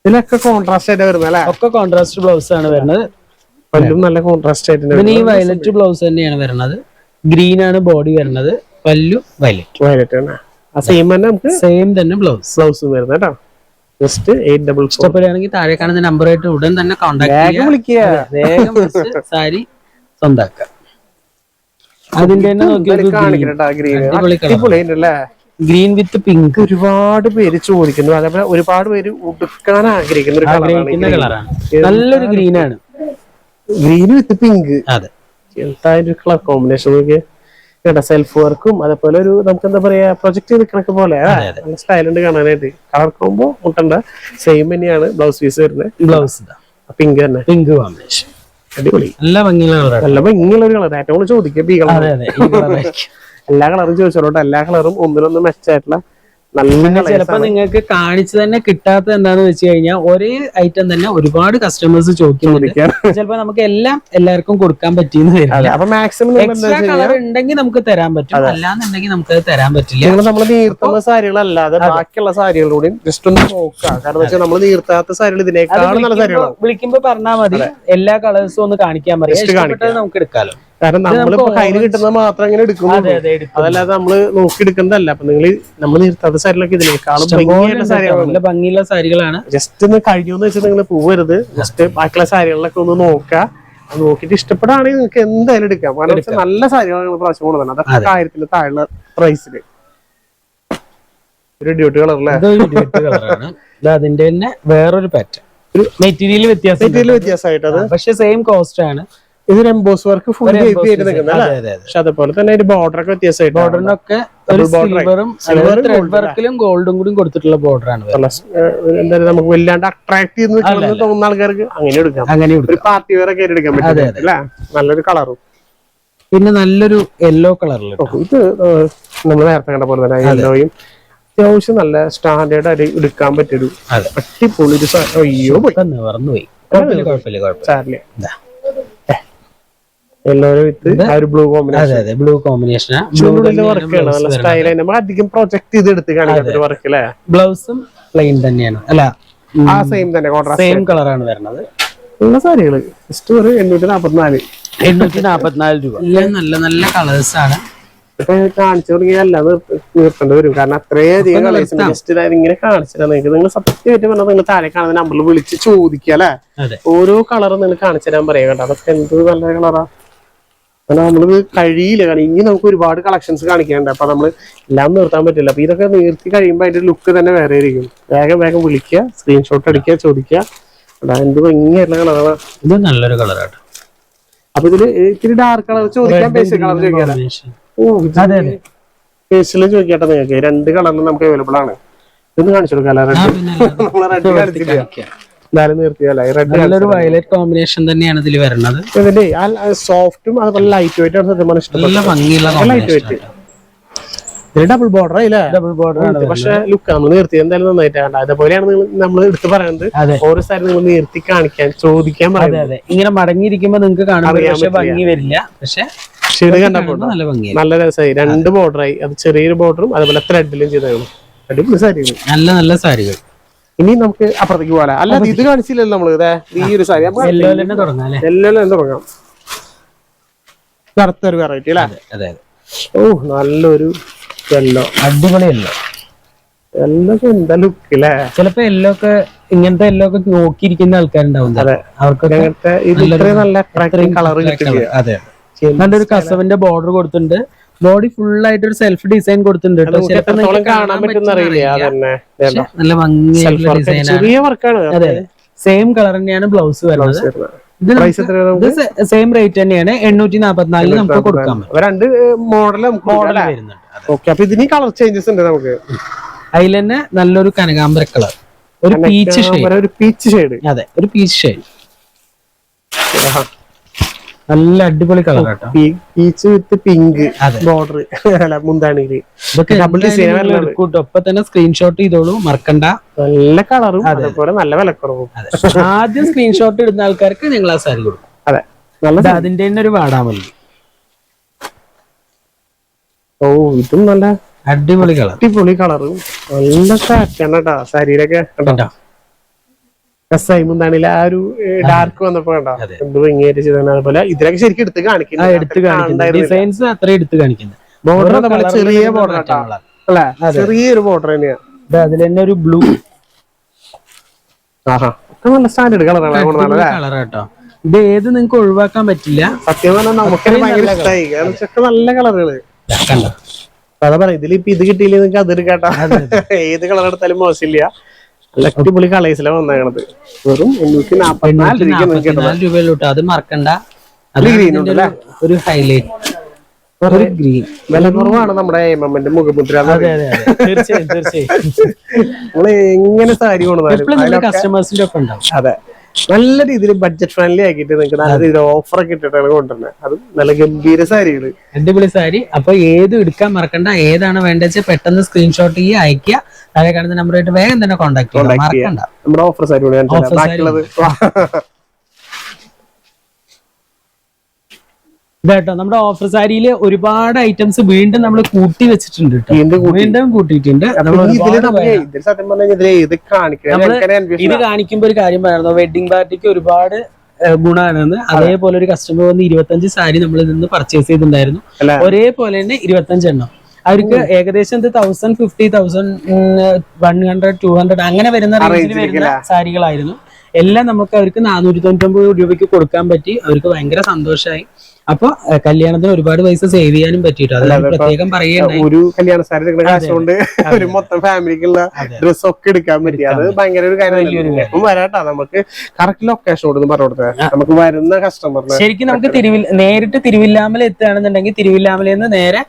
ഇതിലൊക്കെ കോൺട്രാസ്റ്റ് ആയിട്ട് വരുന്നത് അല്ലേ? ഒക്കെ കോൺട്രാസ്റ്റ് ബ്ലൗസ് ആണ് വരുന്നത്. പല്ലും നല്ല കോൺട്രാസ്റ്റ് ആയിട്ട് പിന്നെ ഈ വയലറ്റ് ബ്ലൗസ് തന്നെയാണ് വരുന്നത്. ഗ്രീൻ ആണ് ബോഡി വരുന്നത്. പല്ലു വയലറ്റ്. വയലറ്റ് ആണ്. ആ സെയിം തന്നെ നമുക്ക് സെയിം തന്നെ ബ്ലൗസ് ബ്ലൗസ് വരുന്നത് കേട്ടോ. ജസ്റ്റ് എയ്റ്റ് ഡബിൾ ഇഷ്ടപ്പെടുകയാണെങ്കിൽ താഴെ കാണുന്ന നമ്പറായിട്ട് ഉടൻ തന്നെ കോൺടാക്ട് വിളിക്കുക. സാരി സ്വന്താക്കാം അതിന്റെ തന്നെ ഗ്രീൻ വിത്ത് പിങ്ക് ഒരുപാട് പേര് ചോദിക്കുന്നു. അതേപോലെ ഒരുപാട് പേര് ഉടുക്കാൻ ആഗ്രഹിക്കുന്ന ഒരു കളറാണ് നല്ലൊരു ഗ്രീൻ ആണ്. ഗ്രീൻ വിത്ത് പിങ്ക് അതെ. എന്താ ഒരു കളർ കോമ്പിനേഷൻ കേട്ടോ സെൽഫ് വർക്കും അതേപോലെ ഒരു നമുക്ക് എന്താ പറയാ പ്രൊജക്ട് നിൽക്കണൊക്കെ പോലെ. സ്റ്റൈൽ ഉണ്ട് കാണാനായിട്ട്. കളർ കോമ്പോ മുട്ടണ്ട സെയിം തന്നെയാണ് ബ്ലൗസ് പീസ് വരുന്നത്. ബ്ലൗസ് പിങ്ക് തന്നെ. പിങ്ക് കോമ്പിനേഷൻ അടിപൊളി. നല്ല ഭംഗിയുള്ള കളറാണ് നല്ല ഭംഗിയുള്ള ഒരു കളർ ഏറ്റവും ചോദിക്കുക അതെ എല്ലാ കളറും ചോദിച്ചോട്ടെ എല്ലാ കളറും ഒന്നിലൊന്ന് മെച്ചായിട്ടുള്ള നല്ല ചിലപ്പോ നിങ്ങൾക്ക് കാണിച്ചു തന്നെ കിട്ടാത്ത എന്താന്ന് വെച്ച് കഴിഞ്ഞാൽ ഒരേ ഐറ്റം തന്നെ ഒരുപാട് കസ്റ്റമേഴ്സ് ചോദിക്കുന്നുണ്ട്. ചിലപ്പോ നമുക്ക് എല്ലാം എല്ലാവർക്കും കൊടുക്കാൻ പറ്റിയെന്ന് വരില്ല. കളർ ഉണ്ടെങ്കിൽ നമുക്ക് തരാൻ പറ്റും. അല്ലാന്നുണ്ടെങ്കിൽ നമുക്ക് അത് തരാൻ പറ്റില്ല. നമ്മൾ നീർത്തുന്ന സാരികളല്ലാതെ ബാക്കിയുള്ള സാരികളോട് ജസ്റ്റ് ഒന്ന് നോക്കുക. കാരണം വെച്ചാൽ നമ്മൾ നീർത്താത്ത സാരികൾ ഇതിനേക്കാളും നല്ല സാരികളാണ്. വിളിക്കുമ്പോ പറഞ്ഞാൽ മതി. എല്ലാ കളേഴ്സും ഒന്ന് കാണിക്കാൻ പറയാം. നമുക്ക് എടുക്കാലോ. കാരണം നമ്മളിപ്പോ കയ്യിൽ കിട്ടുന്നത് മാത്രം അങ്ങനെ എടുക്കുന്നു അതെ അതെ അതല്ലാതെ നമ്മൾ നോക്കി എടുക്കുന്നതല്ല അപ്പൊ നിങ്ങൾ നമ്മൾ നിർത്താത്ത സാരികളൊക്കെ ഇതിനേക്കാളും ഭംഗിയുള്ള സാരികളാണ്. നല്ല ഭംഗിയുള്ള സാരികളാണ്. ജസ്റ്റ് ഒന്ന് കഴിഞ്ഞോന്ന് വെച്ചാൽ നിങ്ങൾ പോവരുത്. ജസ്റ്റ് ബാക്കിയുള്ള സാരികളിലൊക്കെ ഒന്ന് നോക്കുക. നോക്കിട്ട് നോക്കിയിട്ട് ഇഷ്ടപ്പെടുകയാണെങ്കിൽ നിങ്ങൾക്ക് എന്തായാലും എടുക്കാം. കാരണം വെച്ചാൽ നല്ല സാരികളാണ് നിങ്ങൾ പ്രാവശ്യം കൊണ്ടുവന്നത്. അതൊക്കെ ആയിരത്തിന്റെ താഴെ പ്രൈസിൽ ഒരു ഡ്യൂട്ടി കളറല്ലേ? അതിന്റെ തന്നെ വേറൊരു പാറ്റേൺ ഒരു മെറ്റീരിയൽ വ്യത്യാസം മെറ്റീരിയൽ വ്യത്യാസമായിട്ട് പക്ഷെ സെയിം കോസ്റ്റ് ആണ്. ഇതൊരു എംബോസ് വർക്ക് ഫുൾ പക്ഷെ അതേപോലെ തന്നെ ഒരു ബോർഡർ ഒക്കെ വ്യത്യാസമായിട്ട് ബോർഡറിനൊക്കെ ഒരു. സിൽവറും വർക്കിലും ഗോൾഡും കൂടി കൊടുത്തിട്ടുള്ള ബോർഡർ ആണ് എന്തായാലും നമുക്ക് വല്ലാണ്ട് അട്രാക്ട് ചെയ്യുന്ന തോന്നുന്ന ആൾക്കാർക്ക് അങ്ങനെ എടുക്കാം. അങ്ങനെ ഒരു പാർട്ടി വേറെ ഒക്കെ എടുക്കാൻ പറ്റും. അല്ലേ? നല്ലൊരു കളറും പിന്നെ നല്ലൊരു യെല്ലോ കളറിൽ ഇത് നമ്മൾ നേരത്തെ കണ്ട പോലെ തന്നെ യെല്ലോയും അത്യാവശ്യം നല്ല സ്റ്റാൻഡേർഡ് ആയിട്ട് എടുക്കാൻ പറ്റിയൊരു അതെ. അടിപൊളി ഒരു അയ്യോ പോയി. നിവർന്നു പോയി കുഴപ്പമില്ല കുഴപ്പമില്ല വിത്ത് ആ ഒരു ബ്ലൂ കോമ്പിനേഷൻ അതെ അതെ ബ്ലൂ കോമ്പിനേഷൻ വർക്കാണ് നല്ല സ്റ്റൈലായി നമ്മൾ അധികം പ്രൊജക്ട് ചെയ്ത് എടുത്ത് കാണിക്കാത്ത ഒരു വർക്ക് അല്ലേ ബ്ലൗസും പ്ലെയിൻ തന്നെയാണ്. അല്ല ആ സെയിം തന്നെ കോൺട്രാസ്റ്റ് സെയിം കളറാണ് വരുന്നത്. ഉള്ള സാരികൾ. ജസ്റ്റ് ഒരു എണ്ണൂറ്റി നാപ്പത്തിനാല് എണ്ണൂറ്റി നാപ്പത്തിനാല് രൂപ. എല്ലാം നല്ല നല്ല കളേഴ്സ് ആണ്. കാണിച്ചു തുടങ്ങിയ നിർത്തേണ്ടി വരും. കാരണം അത്രയധികം കളേഴ്സ് ജസ്റ്റ് ഇങ്ങനെ കാണിച്ചില്ല നിങ്ങൾക്ക്. നിങ്ങൾ സത്യമായിട്ട് പറഞ്ഞാൽ നിങ്ങൾ താഴെ കാണുന്ന നമ്പറിൽ വിളിച്ച് ചോദിക്കുക അല്ലെ? ഓരോ കളറും നിങ്ങൾ കാണിച്ചു തരാൻ പറയാം കേട്ടോ. അതൊക്കെ എന്ത് നല്ല കളറാ കാരണം നമ്മളിത് കഴിയില്ല. കാരണം ഇനി നമുക്ക് ഒരുപാട് കളക്ഷൻസ് കാണിക്കാനുണ്ട്. അപ്പൊ നമ്മൾ എല്ലാം നിർത്താൻ പറ്റില്ല. അപ്പൊ ഇതൊക്കെ നിർത്തി കഴിയുമ്പോൾ അതിന്റെ ലുക്ക് തന്നെ വേറെ ആയിരിക്കും. വേഗം വേഗം വിളിക്കുക സ്ക്രീൻഷോട്ട് അടിക്കുക ചോദിക്കുക. എന്ത് ഭംഗിയായിട്ടുള്ള കളറാണ് ഇത് നല്ലൊരു കളറാട്ടോ അപ്പൊ ഇതിൽ ഇത്തിരി ഡാർക്ക് കളർ ചോദിക്കാൻ ബേസിക് കളർ ചോദിക്കാം. ഫേസിൽ ചോദിക്കട്ടെ നിങ്ങൾക്ക്. രണ്ട് കളറിലും നമുക്ക് അവൈലബിൾ ആണ്. ഇതൊന്ന് കാണിച്ചു കൊടുക്കാം റെഡ് നമ്മളെ റെഡ് കാണിച്ചില്ല എന്തായാലും നിർത്തിയല്ലേ നല്ലൊരു വയലറ്റ് കോമ്പിനേഷൻ തന്നെയാണ് ഇതിൽ വരുന്നത്. ഇതിന്റെ സോഫ്റ്റും അതുപോലെ ലൈറ്റ് വെയിറ്റ് ആണ് സത്യം ഇഷ്ടപ്പെട്ടത്. നല്ല ഭംഗിയുള്ള ലൈറ്റ് വെയിറ്റ് ഡബിൾ ബോർഡർ ആയില്ലേ? ഡബിൾ ബോർഡർ പക്ഷെ ലുക്ക് നമ്മൾ നിർത്തി എന്തായാലും നന്നായിട്ടാണ് അതേപോലെയാണ് നമ്മൾ എടുത്ത് പറയുന്നത് ഓരോ സ്ഥലം നിങ്ങൾ നിർത്തി കാണിക്കാൻ ചോദിക്കാൻ പറയുന്നത്. ഇങ്ങനെ മടങ്ങിയിരിക്കുമ്പോ നിങ്ങൾക്ക് പക്ഷെ ഭംഗി വരില്ല. പക്ഷെ ഇത് കണ്ടപ്പോൾ നല്ല രസമായി രണ്ട് ബോർഡറായി അത് ചെറിയൊരു ബോർഡറും അതുപോലെ ത്രെഡിലും ചെയ്തതാണ് അടിപൊളി സാരികൾ നല്ല നല്ല സാരികൾ. ഇനി നമുക്ക് അപ്പുറത്തേക്ക് പോകാം അല്ല ഇത് കാണിച്ചില്ലല്ലോ നമ്മൾ. ഇതേ ഈ ഒരു സാരി. എല്ലാം യെല്ലോ തന്നെ തുടങ്ങാം കറുത്തൊരു വെറൈറ്റി അല്ലേ? ഓ നല്ലൊരു യെല്ലോ അടിപൊളിയല്ലോ എല്ലാം എന്താ ലുക്ക് അല്ലേ ചിലപ്പോ യെല്ലോ ഒക്കെ ഇങ്ങനത്തെ യെല്ലോ ഒക്കെ നോക്കിയിരിക്കുന്ന ആൾക്കാരുണ്ടാവും അതെ. അവർക്കൊക്കെ അങ്ങനത്തെ നല്ല കളർ കിട്ടില്ല അതെ നല്ലൊരു കസവിന്റെ ബോർഡർ കൊടുത്തിട്ടുണ്ട്. ബോഡി ഫുൾ ആയിട്ട് ഒരു സെൽഫ് ഡിസൈൻ കൊടുത്തിട്ടുണ്ട് നല്ല ഭംഗിയായിട്ടുള്ള അതെ. സെയിം കളർ തന്നെയാണ് ബ്ലൗസ് വരുന്നത്. സെയിം റേറ്റ് തന്നെയാണ് എണ്ണൂറ്റി നാപ്പത്തിനാലിൽ നമുക്ക്? കൊടുക്കാൻ പറ്റും രണ്ട് മോഡൽ മോഡൽ വരുന്നുണ്ട്. അപ്പൊ ഇതിന് കളർ ചേഞ്ചസ് ഉണ്ട് നമുക്ക്. അതിൽ തന്നെ നല്ലൊരു കനകാംബര കളർ. ഒരു പീച്ച് ഷെയ്ഡ് ഒരു പീച്ച് ഷെയ്ഡ് അതെ. ഒരു പീച്ച് ഷെയ്ഡ് നല്ല അടിപൊളി കളർ കേട്ടോ പീച്ച് വിത്ത് പിങ്ക്. ബോർഡർ അല്ല മുന്താണിയിൽ. ഒപ്പം തന്നെ സ്ക്രീൻഷോട്ട് ചെയ്തോളൂ മറക്കണ്ട. നല്ല കളറും അതേപോലെ നല്ല വിലക്കുറവും. ആദ്യം സ്ക്രീൻഷോട്ട് ഇടുന്ന ആൾക്കാർക്ക് ഞങ്ങൾ ആ സാരി കൊടുക്കും. അതെ. നല്ല അതിന്റെ തന്നെ ഒരു വാടാമല്ലി. ഓ ഇതും നല്ല അടിപൊളി കളർ അടിപൊളി കളറും നല്ല കേട്ടോ സാരിയിലൊക്കെ. കണ്ടോ? രസമായി മുന്താണില്ല ആ ഒരു ഡാർക്ക് വന്നപ്പോ കണ്ടോ? അതെ. എന്ത് ഭംഗിയായിട്ട് ചെയ്താണ് അതുപോലെ ഇതിലൊക്കെ ശരിക്കും എടുത്ത് കാണിക്കുന്നത് ഡിസൈൻസ് അത്ര എടുത്ത് കാണിക്കുന്നത് ബോർഡർ നമ്മൾ ചെറിയ ബോർഡർ. അല്ലേ ചെറിയൊരു ബോർഡർ തന്നെയാണ് അതിൽ തന്നെ ഒരു ബ്ലൂ ആഹാ നല്ല സ്റ്റാൻഡേർഡ് കളറാണ് കളർ കേട്ടോ ഇത് ഏത് നിങ്ങൾക്ക് ഒഴിവാക്കാൻ പറ്റില്ല. സത്യം പറഞ്ഞാൽ നമുക്ക് ഭയങ്കര ഇഷ്ടമായി കാരണം ഇതൊക്കെ നല്ല കളറുകൾ അതാ പറയാം ഇതിലിപ്പോ ഇത് കിട്ടിയില്ല നിങ്ങൾക്ക് അത് കേട്ടോ. ഏത് കളർ എടുത്താലും മോശമില്ല. നല്ല അടിപൊളി കളേഴ്സിലാണ് വന്നേക്കണത്. വെറും എണ്ണൂറ്റി നാപ്പത്തിനാല് രൂപയിലോട്ട്. അത് മറക്കണ്ട. അത് ഗ്രീൻ? ഒരു- ഹൈലൈറ്റ് ഒരു ഗ്രീൻ വില കുറവാണ് നമ്മുടെ എമ്മമ്മന്റെ മുഖമുദ്ര തീർച്ചയായും തീർച്ചയായും. നമ്മൾ എങ്ങനെ സാരി കൊണ്ടുവന്നാലും കസ്റ്റമേഴ്സിന്റെ ഒക്കെ ഉണ്ടാവും. അതെ. നല്ല രീതിയിൽ ബഡ്ജറ്റ് ഫ്രണ്ട്ലി ആക്കിയിട്ട് നിങ്ങൾക്ക് നല്ല രീതിയിൽ ഓഫർ ഒക്കെ ഇട്ടിട്ടാണ് കൊണ്ടുവരുന്നത് അത് നല്ല ഗംഭീര സാരികൾ. അടിപൊളി സാരി. അപ്പൊ ഏത് എടുക്കാൻ മറക്കണ്ട. ഏതാണ് വേണ്ടത് പെട്ടെന്ന് സ്ക്രീൻഷോട്ട് ചെയ്യുക അയക്കുക താഴെ കാണുന്ന നമ്പറായിട്ട് വേഗം തന്നെ കോൺടാക്ട് ചെയ്യാം. മറക്കണ്ട. നമ്മുടെ ഓഫർ സാരി. ബാക്കിയുള്ളത്. ഇതാട്ടോ നമ്മുടെ ഓഫർ സാരിയിൽ ഒരുപാട് ഐറ്റംസ് വീണ്ടും നമ്മൾ കൂട്ടി വെച്ചിട്ടുണ്ട് വീണ്ടും കൂട്ടി. വീണ്ടും കൂട്ടിയിട്ടുണ്ട്. ഇത് കാണിക്കുമ്പോ ഒരു കാര്യം പറയുന്നത് വെഡിങ് പാർട്ടിക്ക് ഒരുപാട് ഗുണമാണെന്ന്. അതേപോലെ ഒരു കസ്റ്റമർ വന്ന് ഇരുപത്തഞ്ച് സാരി നമ്മൾ നിന്ന് പർച്ചേസ് ചെയ്തിട്ടുണ്ടായിരുന്നു? ഒരേപോലെ തന്നെ ഇരുപത്തഞ്ച് എണ്ണം അവർക്ക് ഏകദേശം ഇത് thousand fifty thousand one hundred two hundred അങ്ങനെ വരുന്ന റേഞ്ചിൽ വരുന്ന സാരികളായിരുന്നു. എല്ലാം നമുക്ക് അവർക്ക് നാനൂറ്റി തൊണ്ണൂറ്റൊമ്പത് രൂപയ്ക്ക് കൊടുക്കാൻ പറ്റി. അവർക്ക് ഭയങ്കര സന്തോഷമായി അപ്പൊ കല്യാണത്തിന് ഒരുപാട് പൈസ സേവ് ചെയ്യാനും പറ്റിയിട്ട്? അതായത് പ്രത്യേകം പറയുന്നത് ഒരു കല്യാണ സാരി എടുക്കുന്ന കാശ് ഒരു മൊത്തം ഫാമിലിക്കുള്ള ഡ്രസ് ഒക്കെ എടുക്കാൻ പറ്റി. അത് ഭയങ്കര ഒരു കാര്യം. വരാട്ടാ. നമുക്ക് കറക്റ്റ് ലൊക്കേഷൻ കൊടുത്ത് പറഞ്ഞു കൊടുത്തത് നമുക്ക് വരുന്ന കസ്റ്റമറിന് ശരിക്കും നമുക്ക് തിരുവില്ല നേരിട്ട് തിരുവില്ലാമല എത്തുകയാണെന്നുണ്ടെങ്കിൽ തിരുവില്ലാമലയിൽ നിന്ന് നേരെ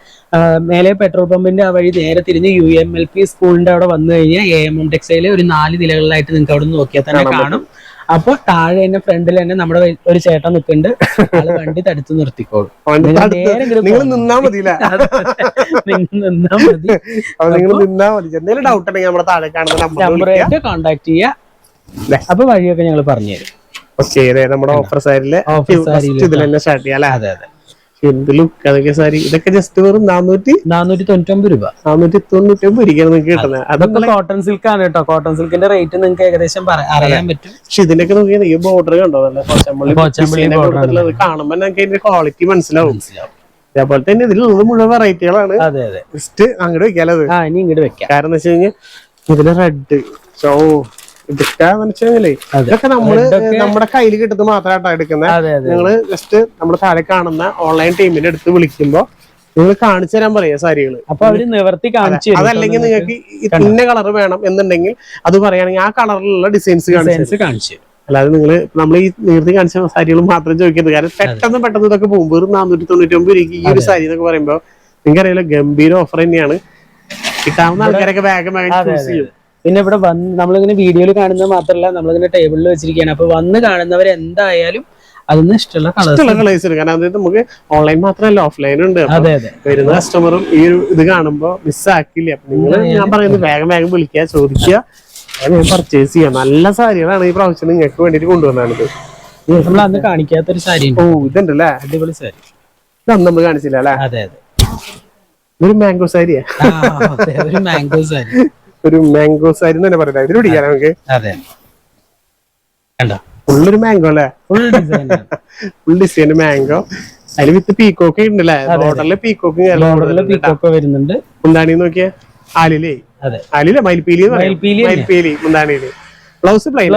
മേലെ പെട്രോൾ പമ്പിന്റെ ആ വഴി നേരെ തിരിഞ്ഞ് യു എം എൽ പി സ്കൂളിന്റെ അവിടെ വന്നു കഴിഞ്ഞാൽ എ എം എം ടെക്സ്റ്റൈൽ ഒരു നാല് നിലകളിലായിട്ട് നിങ്ങൾക്ക് അവിടെ നിന്ന് നോക്കിയാൽ തന്നെ കാണും. അപ്പൊ താഴെ തന്നെ ഫ്രണ്ടിൽ തന്നെ നമ്മുടെ ഒരു ചേട്ടൻ നിൽക്കുന്നുണ്ട്. ആൾ വണ്ടി തടുത്ത് നിർത്തിക്കോളും. നിങ്ങൾ നിന്നാ മതി. അപ്പൊ നിങ്ങൾ നിന്നാ മതി. എന്തെങ്കിലും ഡൗട്ട് ഉണ്ടെങ്കിൽ നമ്മുടെ താഴെ കാണുന്ന കോണ്ടാക്ട് അപ്പൊ വഴിയൊക്കെ ഞങ്ങൾ പറഞ്ഞുതരും. നമ്മുടെ ഓഫർ Offer ഇതിൽ തന്നെ സ്റ്റാർട്ട് ചെയ്യാം അതെ അതെ. എന്ത് ലുക്ക് അതൊക്കെ സാരി. ഇതൊക്കെ ജസ്റ്റ് വെറും നാനൂറ്റി നാനൂറ്റി തൊണ്ണൂറ്റൊമ്പത് രൂപ നാനൂറ്റി തൊണ്ണൂറ്റി ഒമ്പത് ഇരിക്കണം നിങ്ങൾക്ക് കിട്ടുന്നത് അതൊക്കെ കോട്ടൺ സിൽക്ക് ആണ് കേട്ടോ. കോട്ടൺ സിൽക്കിന്റെ റേറ്റ് നിങ്ങൾക്ക് ഏകദേശം അറിയാൻ പറ്റും. പക്ഷെ ഇതിനൊക്കെ നോക്കിയാൽ ഈ ബോർഡർ കണ്ടോ? നല്ല കൊച്ചമ്പള്ളി കൊച്ചമ്പള്ളി കുച്ചിനെ കൊടുത്തിട്ടുള്ളത് കാണുമ്പോ നമുക്ക് അതിന്റെ ക്വാളിറ്റി മനസ്സിലാവും. അതേപോലെ തന്നെ ഇതിലുള്ളത് മുഴുവൻ വെറൈറ്റികളാണ് അതെ അതെ. ജസ്റ്റ് അങ്ങോട്ട് വെക്കാലത്. ആ ഇനി ഇങ്ങോട്ട് വെക്കാം. കാരണം എന്ന് വെച്ച് കഴിഞ്ഞാൽ ഇതിൽ റെഡ് സോ വെച്ചാലേ അതെ. ഇതൊക്കെ നമ്മൾ നമ്മുടെ കയ്യിൽ കിട്ടുന്നത് മാത്രമായിട്ടാണ് എടുക്കുന്നത് നിങ്ങൾ ജസ്റ്റ് നമ്മുടെ താഴെ കാണുന്ന ഓൺലൈൻ ടീമിന്റെ അടുത്ത് വിളിക്കുമ്പോ നിങ്ങൾ കാണിച്ചു തരാൻ പറയാ സാരികൾ. അപ്പൊ അവർ നിവർത്തി കാണിച്ചു. അതല്ലെങ്കിൽ നിങ്ങൾക്ക് ഇന്ന കളർ വേണം എന്നുണ്ടെങ്കിൽ അത് പറയുകയാണെങ്കിൽ ആ കളറിലുള്ള ഡിസൈൻസ് കാണിച്ചു. അല്ലാതെ നിങ്ങൾ നമ്മൾ ഈ നേരത്തെ കാണിച്ച സാരികൾ മാത്രം ചോദിക്കരുത്. കാരണം പെട്ടെന്ന് പെട്ടെന്ന് ഇതൊക്കെ പോകും. വെറും നാനൂറ്റി തൊണ്ണൂറ്റി ഒമ്പത് രൂപയ്ക്ക് ഈ ഒരു സാരി എന്നൊക്കെ പറയുമ്പോൾ നിങ്ങൾക്കറിയാലോ ഗംഭീര ഓഫർ തന്നെയാണ്. കിട്ടാവുന്ന ആൾക്കാരൊക്കെ വേഗം വേഗം ചൂസ് ചെയ്യും. പിന്നെ ഇവിടെ വന്ന് നമ്മളിങ്ങനെ വീഡിയോയിൽ കാണുന്നത് മാത്രമല്ല നമ്മളിങ്ങനെ ടേബിളിൽ വെച്ചിരിക്കുകയാണ് അപ്പൊ വന്ന് കാണുന്നവർ എന്തായാലും അതിന് ഇഷ്ടമുള്ള ഇഷ്ടമുള്ള കളേഴ്സ് ഉണ്ട് കാരണം അത് നമുക്ക് ഓൺലൈൻ മാത്രമല്ല ഓഫ്ലൈൻ ഉണ്ട്. വരുന്ന കസ്റ്റമറും ഈ ഒരു ഇത് കാണുമ്പോ മിസ്സാക്കില്ല നിങ്ങൾ ഞാൻ പറയുന്നത് വേഗം വേഗം വിളിക്കുക ചോദിക്കുക. പർച്ചേസ് ചെയ്യാം. നല്ല സാരികളാണ് ഈ പ്രാവശ്യം നിങ്ങൾക്ക് വേണ്ടിട്ട് കൊണ്ടുവന്നത്. നമ്മൾ അന്ന് കാണിക്കാത്തൊരു സാരി ഉണ്ട്. ഓ ഇതുണ്ടല്ലേ? അടിപൊളി സാരി. ഇതന്ന് നമ്മൾ കാണിച്ചില്ല അല്ലേ? അതെ അതെ. ഒരു മാംഗോ സാരിയാ. ഒരു മാംഗോ സാരി. ഒരു മാംഗോസ് സാരി എന്ന് തന്നെ പറയുന്നത് ഇതിലൂടെ നമുക്ക്? അതെ. കണ്ടോ? ഫുള്ളൊരു മാംഗോ അല്ലേ? ഫുൾ ഡിസൈൻ മാംഗോ അതിൽ വിത്ത് പീക്കോക്ക് ഉണ്ടല്ലേ? ബോർഡറിലെ പീക്കോക്ക് ബോർഡറിൽ പീക്കൊക്കെ വരുന്നുണ്ട്. മുന്താണി നോക്കിയേ? ആലിലേ? ആലില മയിൽപീലി മയിൽപീലി മുന്താണിയിൽ. ബ്ലൗസ് പ്ലെയിൻ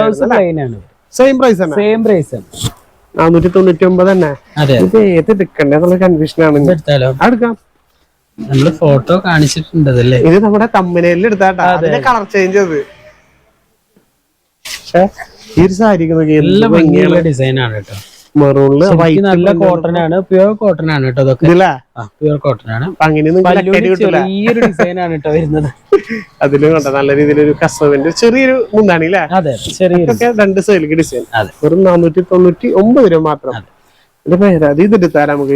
ആണ് സെയിം പ്രൈസ് ആണ്. സെയിം പ്രൈസ് ആണ്. നാനൂറ്റി തൊണ്ണൂറ്റി ഒമ്പത് തന്നെ? ഇത് ഏത് എടുക്കണ്ടേ എന്നുള്ള കൺഫ്യൂഷൻ ആണ് എടുക്കാം നമ്മൾ ഫോട്ടോ കാണിച്ചിട്ടുണ്ട് അതല്ലേ ഇത് നമ്മുടെ തമ്മനയിൽ എടുത്താട്ടാ. അതിന്റെ കളർ ചേഞ്ച് അത്. പക്ഷേ ഈ ഒരു സാരിക്ക് നോക്കി നല്ല ഭംഗിയുള്ള ഡിസൈൻ ആണ് കേട്ടോ. മെറൂണിൽ വൈറ്റ് നല്ല കോട്ടൺ ആണ്. പ്യുവർ കോട്ടൺ ആണ് കേട്ടോ അതൊക്കെ പ്യുവർ കോട്ടൺ ആണ്. ചെറിയൊരു ഡിസൈൻ ആണ് കേട്ടോ വരുന്നത്. അതിലും കണ്ട നല്ല രീതിയിലൊരു കസവിന്റെ ചെറിയൊരു മുന്താണി അല്ലേ അതെ ചെറിയ രണ്ട് സൈഡിലേക്ക് ഡിസൈൻ. വെറും നാനൂറ്റി തൊണ്ണൂറ്റി ഒമ്പത് രൂപ മാത്രം. ഇത് പേരാ എടുത്താൽ നമുക്ക്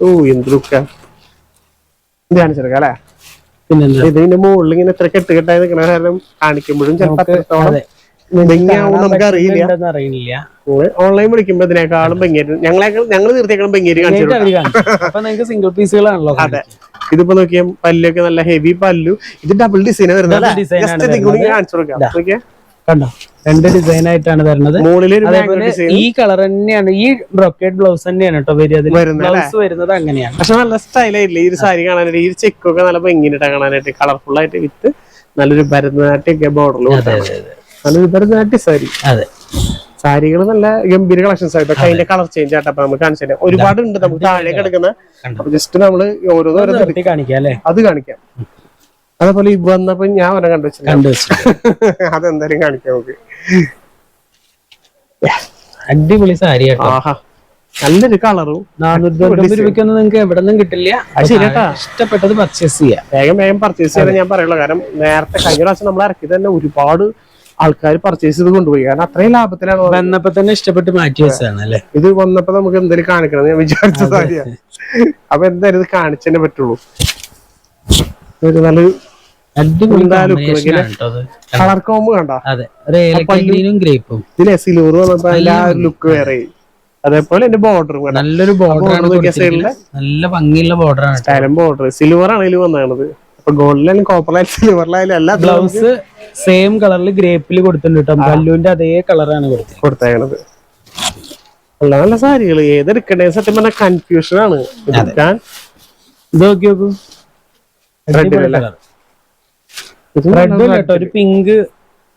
ഓ എന്ത് ലുക്ക ഇത് കാണിച്ചെടുക്കാം അല്ലേ? ഇതിന്റെ മുകളിൽ ഇങ്ങനെ എത്ര കെട്ട് കെട്ടായി നിൽക്കണ കാരണം കാണിക്കുമ്പോഴും നമുക്ക് അറിയില്ല. ഓൺലൈൻ വിളിക്കുമ്പോ ഇതിനേക്കാളും ഭംഗിയായിട്ട് ഞങ്ങളെ ഞങ്ങൾ തീർച്ചയായിട്ടും ഭംഗിയായിട്ട് കാണിച്ചു സിംഗിൾ പീസുകളാണല്ലോ അതെ. ഇതിപ്പോ നോക്കിയാൽ പല്ലൊക്കെ നല്ല ഹെവി പല്ലു. ഇത് ഡബിൾ ഡിസൈൻ വരുന്നത് കാണിച്ചു കൊടുക്കാം. നോക്കിയേ. കണ്ടോ? രണ്ട് ഡിസൈൻ ആയിട്ടാണ് അതേപോലെ ഈ കളർ തന്നെയാണ് ഈ ബ്രോക്കേഡ് ബ്ലൗസ് തന്നെയാണ് കേട്ടോ ബ്ലൗസ് വരുന്നത് അങ്ങനെയാണ്. പക്ഷെ നല്ല സ്റ്റൈലായിട്ടില്ല ഈ ഒരു സാരി കാണാനായിട്ട് ഈ ചെക്കൊക്കെ നല്ല ഭംഗിയിട്ടാ കാണാനായിട്ട് കളർഫുൾ ആയിട്ട് വിത്ത് നല്ലൊരു ഭരതനാട്യം ഒക്കെ ബോർഡറിൽ നല്ലൊരു ഭരതനാട്യ സാരി. അതെ. സാരികൾ നല്ല ഗംഭീര കളക്ഷൻസ് ആയിട്ട്? അതിന്റെ കളർ ചേഞ്ച് ആയിട്ട് അപ്പൊ നമുക്ക് കാണിച്ചു ഒരുപാട് ഉണ്ട് നമുക്ക് താഴേക്ക് എടുക്കുന്ന ജസ്റ്റ് നമ്മൾ ഓരോന്നോരോ നിർത്തി കാണിക്കാം അല്ലേ? അത് കാണിക്കാം. അതേപോലെ ഈ വന്നപ്പോ ഞാൻ അവനെ കണ്ടു വെച്ചിട്ടുണ്ട്. അതെന്തായാലും കാണിക്കാം നമുക്ക്. അടിപൊളി സാരി ആഹാ നല്ലൊരു കളറും. നാനൂറ്റി രൂപയ്ക്കൊന്നും നിങ്ങൾക്ക് എവിടെ നിന്നും കിട്ടില്ല ഇഷ്ടപ്പെട്ടത് പർച്ചേസ് ചെയ്യാം. വേഗം വേഗം പർച്ചേസ് ചെയ്യാൻ ഞാൻ പറയുള്ളൂ. കാരണം നേരത്തെ കഴിഞ്ഞ പ്രാവശ്യം നമ്മൾ ഇറക്കി തന്നെ ഒരുപാട് ആൾക്കാർ പർച്ചേസ് ചെയ്ത് കൊണ്ടുപോയി. കാരണം അത്രയും ലാഭത്തിലാണ് വന്നപ്പോ തന്നെ ഇഷ്ടപ്പെട്ട് മാറ്റി വെച്ചതാണ് അല്ലേ? ഇത് വന്നപ്പോ നമുക്ക് എന്തെങ്കിലും കാണിക്കണം. ഞാൻ വിചാരിച്ച അപ്പൊ എന്തായാലും ഇത് കാണിച്ചേ പറ്റുള്ളൂ. ഒരു നല്ലൊരു കളർ കോമ്പ് കണ്ടോ? അതെ ഒരു ഗ്രേപ്പും. ഇതിലെ ആ ഒരു ലുക്ക് വേറെ. അതേപോലെ എന്റെ ബോർഡർ നല്ലൊരു ബോർഡർ നല്ല ഭംഗിയുള്ള ബോർഡർ ആണ് സ്ഥലം ബോർഡർ സിൽവർ ആണ് ഇതിൽ വന്നത് അപ്പൊ ഗോൾഡിലായാലും കോപ്പറിലായാലും സിൽവറിലായാലും എല്ലാ ബ്ലൗസ് സെയിം കളറിൽ ഗ്രേപ്പിൽ കൊടുത്തിട്ടുണ്ട് കേട്ടോ. ബല്ലൂന്റെ അതേ കളറാണ് കൊടുത്തേക്കണത്. നല്ല നല്ല സാരികൾ ഏതെടുക്കണ്ടേ സത്യം പറഞ്ഞ കൺഫ്യൂഷൻ ആണ്. എടുക്കാൻ ഇത് നോക്കി നോക്കൂ? ഇത് റെഡ് കേട്ടോ? ഒരു പിങ്ക്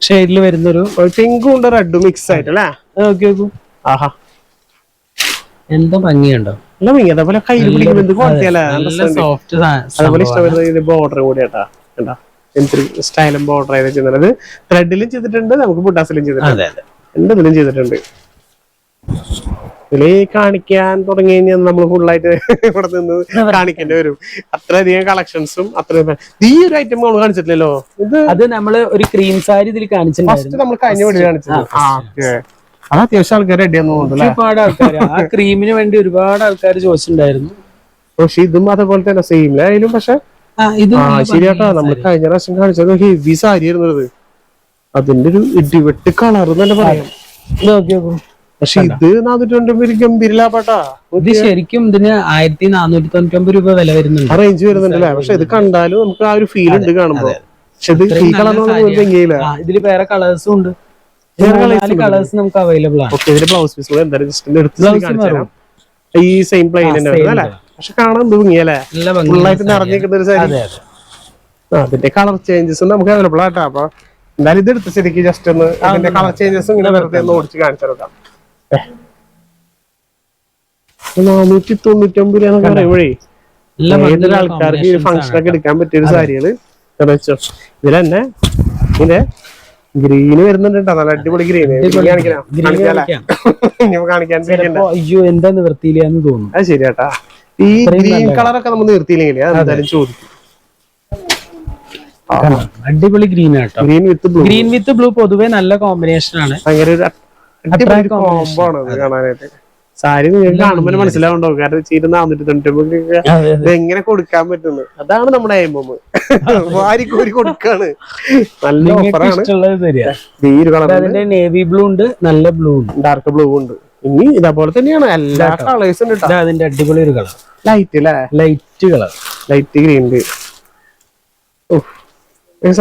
ഷെയ്ഡിൽ വരുന്നൊരു പിങ്കും ഉണ്ട് റെഡും മിക്സ് ആയിട്ട് അല്ലേ? നോക്കി നോക്കൂ ആഹാ. എന്താ ഭംഗിയുണ്ടോ? നല്ല ഭംഗി. അതേപോലെ കയ്യിൽ പിടിക്കുമ്പോൾ എന്ത് കുഴപ്പമില്ല നല്ല സോഫ്റ്റ് അതേപോലെ ഇഷ്ടപ്പെടുന്നത് ഇതിന്റെ ബോർഡർ കൂടി കേട്ടാ കണ്ടാ? എന്തൊരു സ്റ്റൈലും ബോർഡർ ആയത് ചെയ്യുന്നത് ത്രെഡിലും ചെയ്തിട്ടുണ്ട് നമുക്ക് ബുട്ടാസിലും ചെയ്തിട്ടുണ്ട്. എന്തെങ്കിലും ചെയ്തിട്ടുണ്ട്. ഇതിൽ കാണിക്കാൻ തുടങ്ങി കഴിഞ്ഞാൽ നമ്മൾ ഫുള്ളായിട്ട് ഇവിടെ നിന്ന് കാണിക്കേണ്ടി വരും. അത്രയധികം കളക്ഷൻസും അത്രയും ഈ ഒരു ഐറ്റം നമ്മൾ കാണിച്ചിട്ടില്ലല്ലോ? ഇത് അത് നമ്മൾ ഒരു ക്രീം സാരി ഇതിൽ കാണിച്ചിട്ടുണ്ട് ഫസ്റ്റ് നമ്മൾ കഴിഞ്ഞ വേണ്ടി കാണിച്ചത്. അത് അത്യാവശ്യം ആൾക്കാർ റെഡിയാന്ന് ആണെന്ന് തോന്നുന്നു ഒരുപാട് ആൾക്കാർ ആ ക്രീമിന് വേണ്ടി ഒരുപാട് ആൾക്കാർ ചോദിച്ചിട്ടുണ്ടായിരുന്നു. പക്ഷെ ഇതും അതേപോലെ തന്നെ സെയിം ആയാലും പക്ഷെ ശരിയാട്ടാ. നമ്മൾ കഴിഞ്ഞ പ്രാവശ്യം കാണിച്ചത് ഹെവി സാരി ആയിരുന്നു അത് അതിന്റെ ഒരു ഇടിവെട്ട് കളർ തന്നെ പറയാം. ഇത് നോക്കി നോക്കൂ പക്ഷെ ഇത് നാനൂറ്റി തൊണ്ണൂറ്റി ഗംഭീര ലാഭാട്ടാ. ഇത് ശരിക്കും ഇതിന് ആയിരത്തി നാനൂറ്റി തൊണ്ണൂറ്റി ഒമ്പത് രൂപ വില വരുന്നുണ്ട്. ആ റേഞ്ച് വരുന്നുണ്ടല്ലേ? പക്ഷെ ഇത് കണ്ടാലും നമുക്ക് ആ ഒരു ഫീൽ ഉണ്ട് കാണുമ്പോ. പക്ഷെ ഇത് ഈ കളറിനൊന്നും ഒരു ഭംഗിയില്ല. ആ ഇതിൽ വേറെ കളേഴ്സും ഉണ്ട്. വേറെ colours നാല് കളേഴ്സ് നമുക്ക് അവൈലബിൾ ആണ്. ഓക്കെ ഇതിന്റെ ബ്ലൗസ് പീസ് കൂടെ എന്തായാലും ജസ്റ്റ് ഒന്ന് എടുത്ത് Blouse കാണിച്ചു maroon. തരാം ഈ സെയിം പ്ലെയിൻ തന്നെ വരുന്നത് അല്ലേ? പക്ഷെ കാണാൻ എന്ത് ഭംഗിയല്ലേ നല്ല ഭംഗി ഫുള്ളായിട്ട് നിറഞ്ഞിരിക്കുന്ന ഒരു സാരി. അതെ അതെ. ആ, അതിന്റെ കളർ ചേഞ്ചസ് നമുക്ക് അവൈലബിൾ ആട്ടോ. അപ്പൊ എന്തായാലും ഇത് എടുത്ത് ശരിക്കും ജസ്റ്റ് ഒന്ന് അതിന്റെ കളർ ചേഞ്ചസ് ഇങ്ങനെ വെറുതെ ഒന്ന് ഓടിച്ച് കാണിച്ചു കൊടുക്കാം. നാനൂറ്റി തൊണ്ണൂറ്റി ഒമ്പത് രൂപ പറയുമ്പോഴേ ഏതൊരു ആൾക്കാർക്ക് ഈ ഒക്കെ എടുക്കാൻ പറ്റിയ ഒരു സാരികൾ വെച്ചോ ഇതിൽ തന്നെ ഇതിന്റെ ഗ്രീന് വരുന്നുണ്ട് കേട്ടോ നല്ല അടിപൊളി. ഇനിയിപ്പോ കാണിക്കാൻ അയ്യോ എന്താ നിവർത്തിയില്ല എന്ന് തോന്നുന്നു. അത് ശരിയാട്ടാ. ഈ ഗ്രീൻ കളർ ഒക്കെ നമ്മൾ നിർത്തിയില്ലെങ്കിൽ എന്തായാലും ചോദിക്കും. അടിപൊളി ഗ്രീൻ ആട്ടോ. Green with blue green with blue പൊതുവെ നല്ല കോമ്പിനേഷൻ ആണ്. ഭയങ്കര ഒരു കോംബോ ആണ് കാണാനായിട്ട്. സാരി നിങ്ങൾക്ക് കാണുമ്പോൾ മനസ്സിലാവുണ്ടോ? കാരണം ചീര നാനൂറ്റി തൊണ്ണൂറ്റി എങ്ങനെ കൊടുക്കാൻ പറ്റുന്നു? അതാണ് നമ്മുടെ എംഎം വാരി കോരി കൊടുക്കാണ്. നല്ല ഓഫറാണ് ഈ ഒരു കളർ നേവി ബ്ലൂ ഉണ്ട് നല്ല ബ്ലൂ ഉണ്ട്. ഡാർക്ക് ബ്ലൂ ഉണ്ട്. ഇനി ഇതേപോലെ തന്നെയാണ്. എല്ലാ കളേഴ്സ് ഉണ്ട് അതിന്റെ അടിപൊളി ഒരു കളർ ലൈറ്റ് അല്ലേ ലൈറ്റ് കളർ ലൈറ്റ് ഗ്രീൻ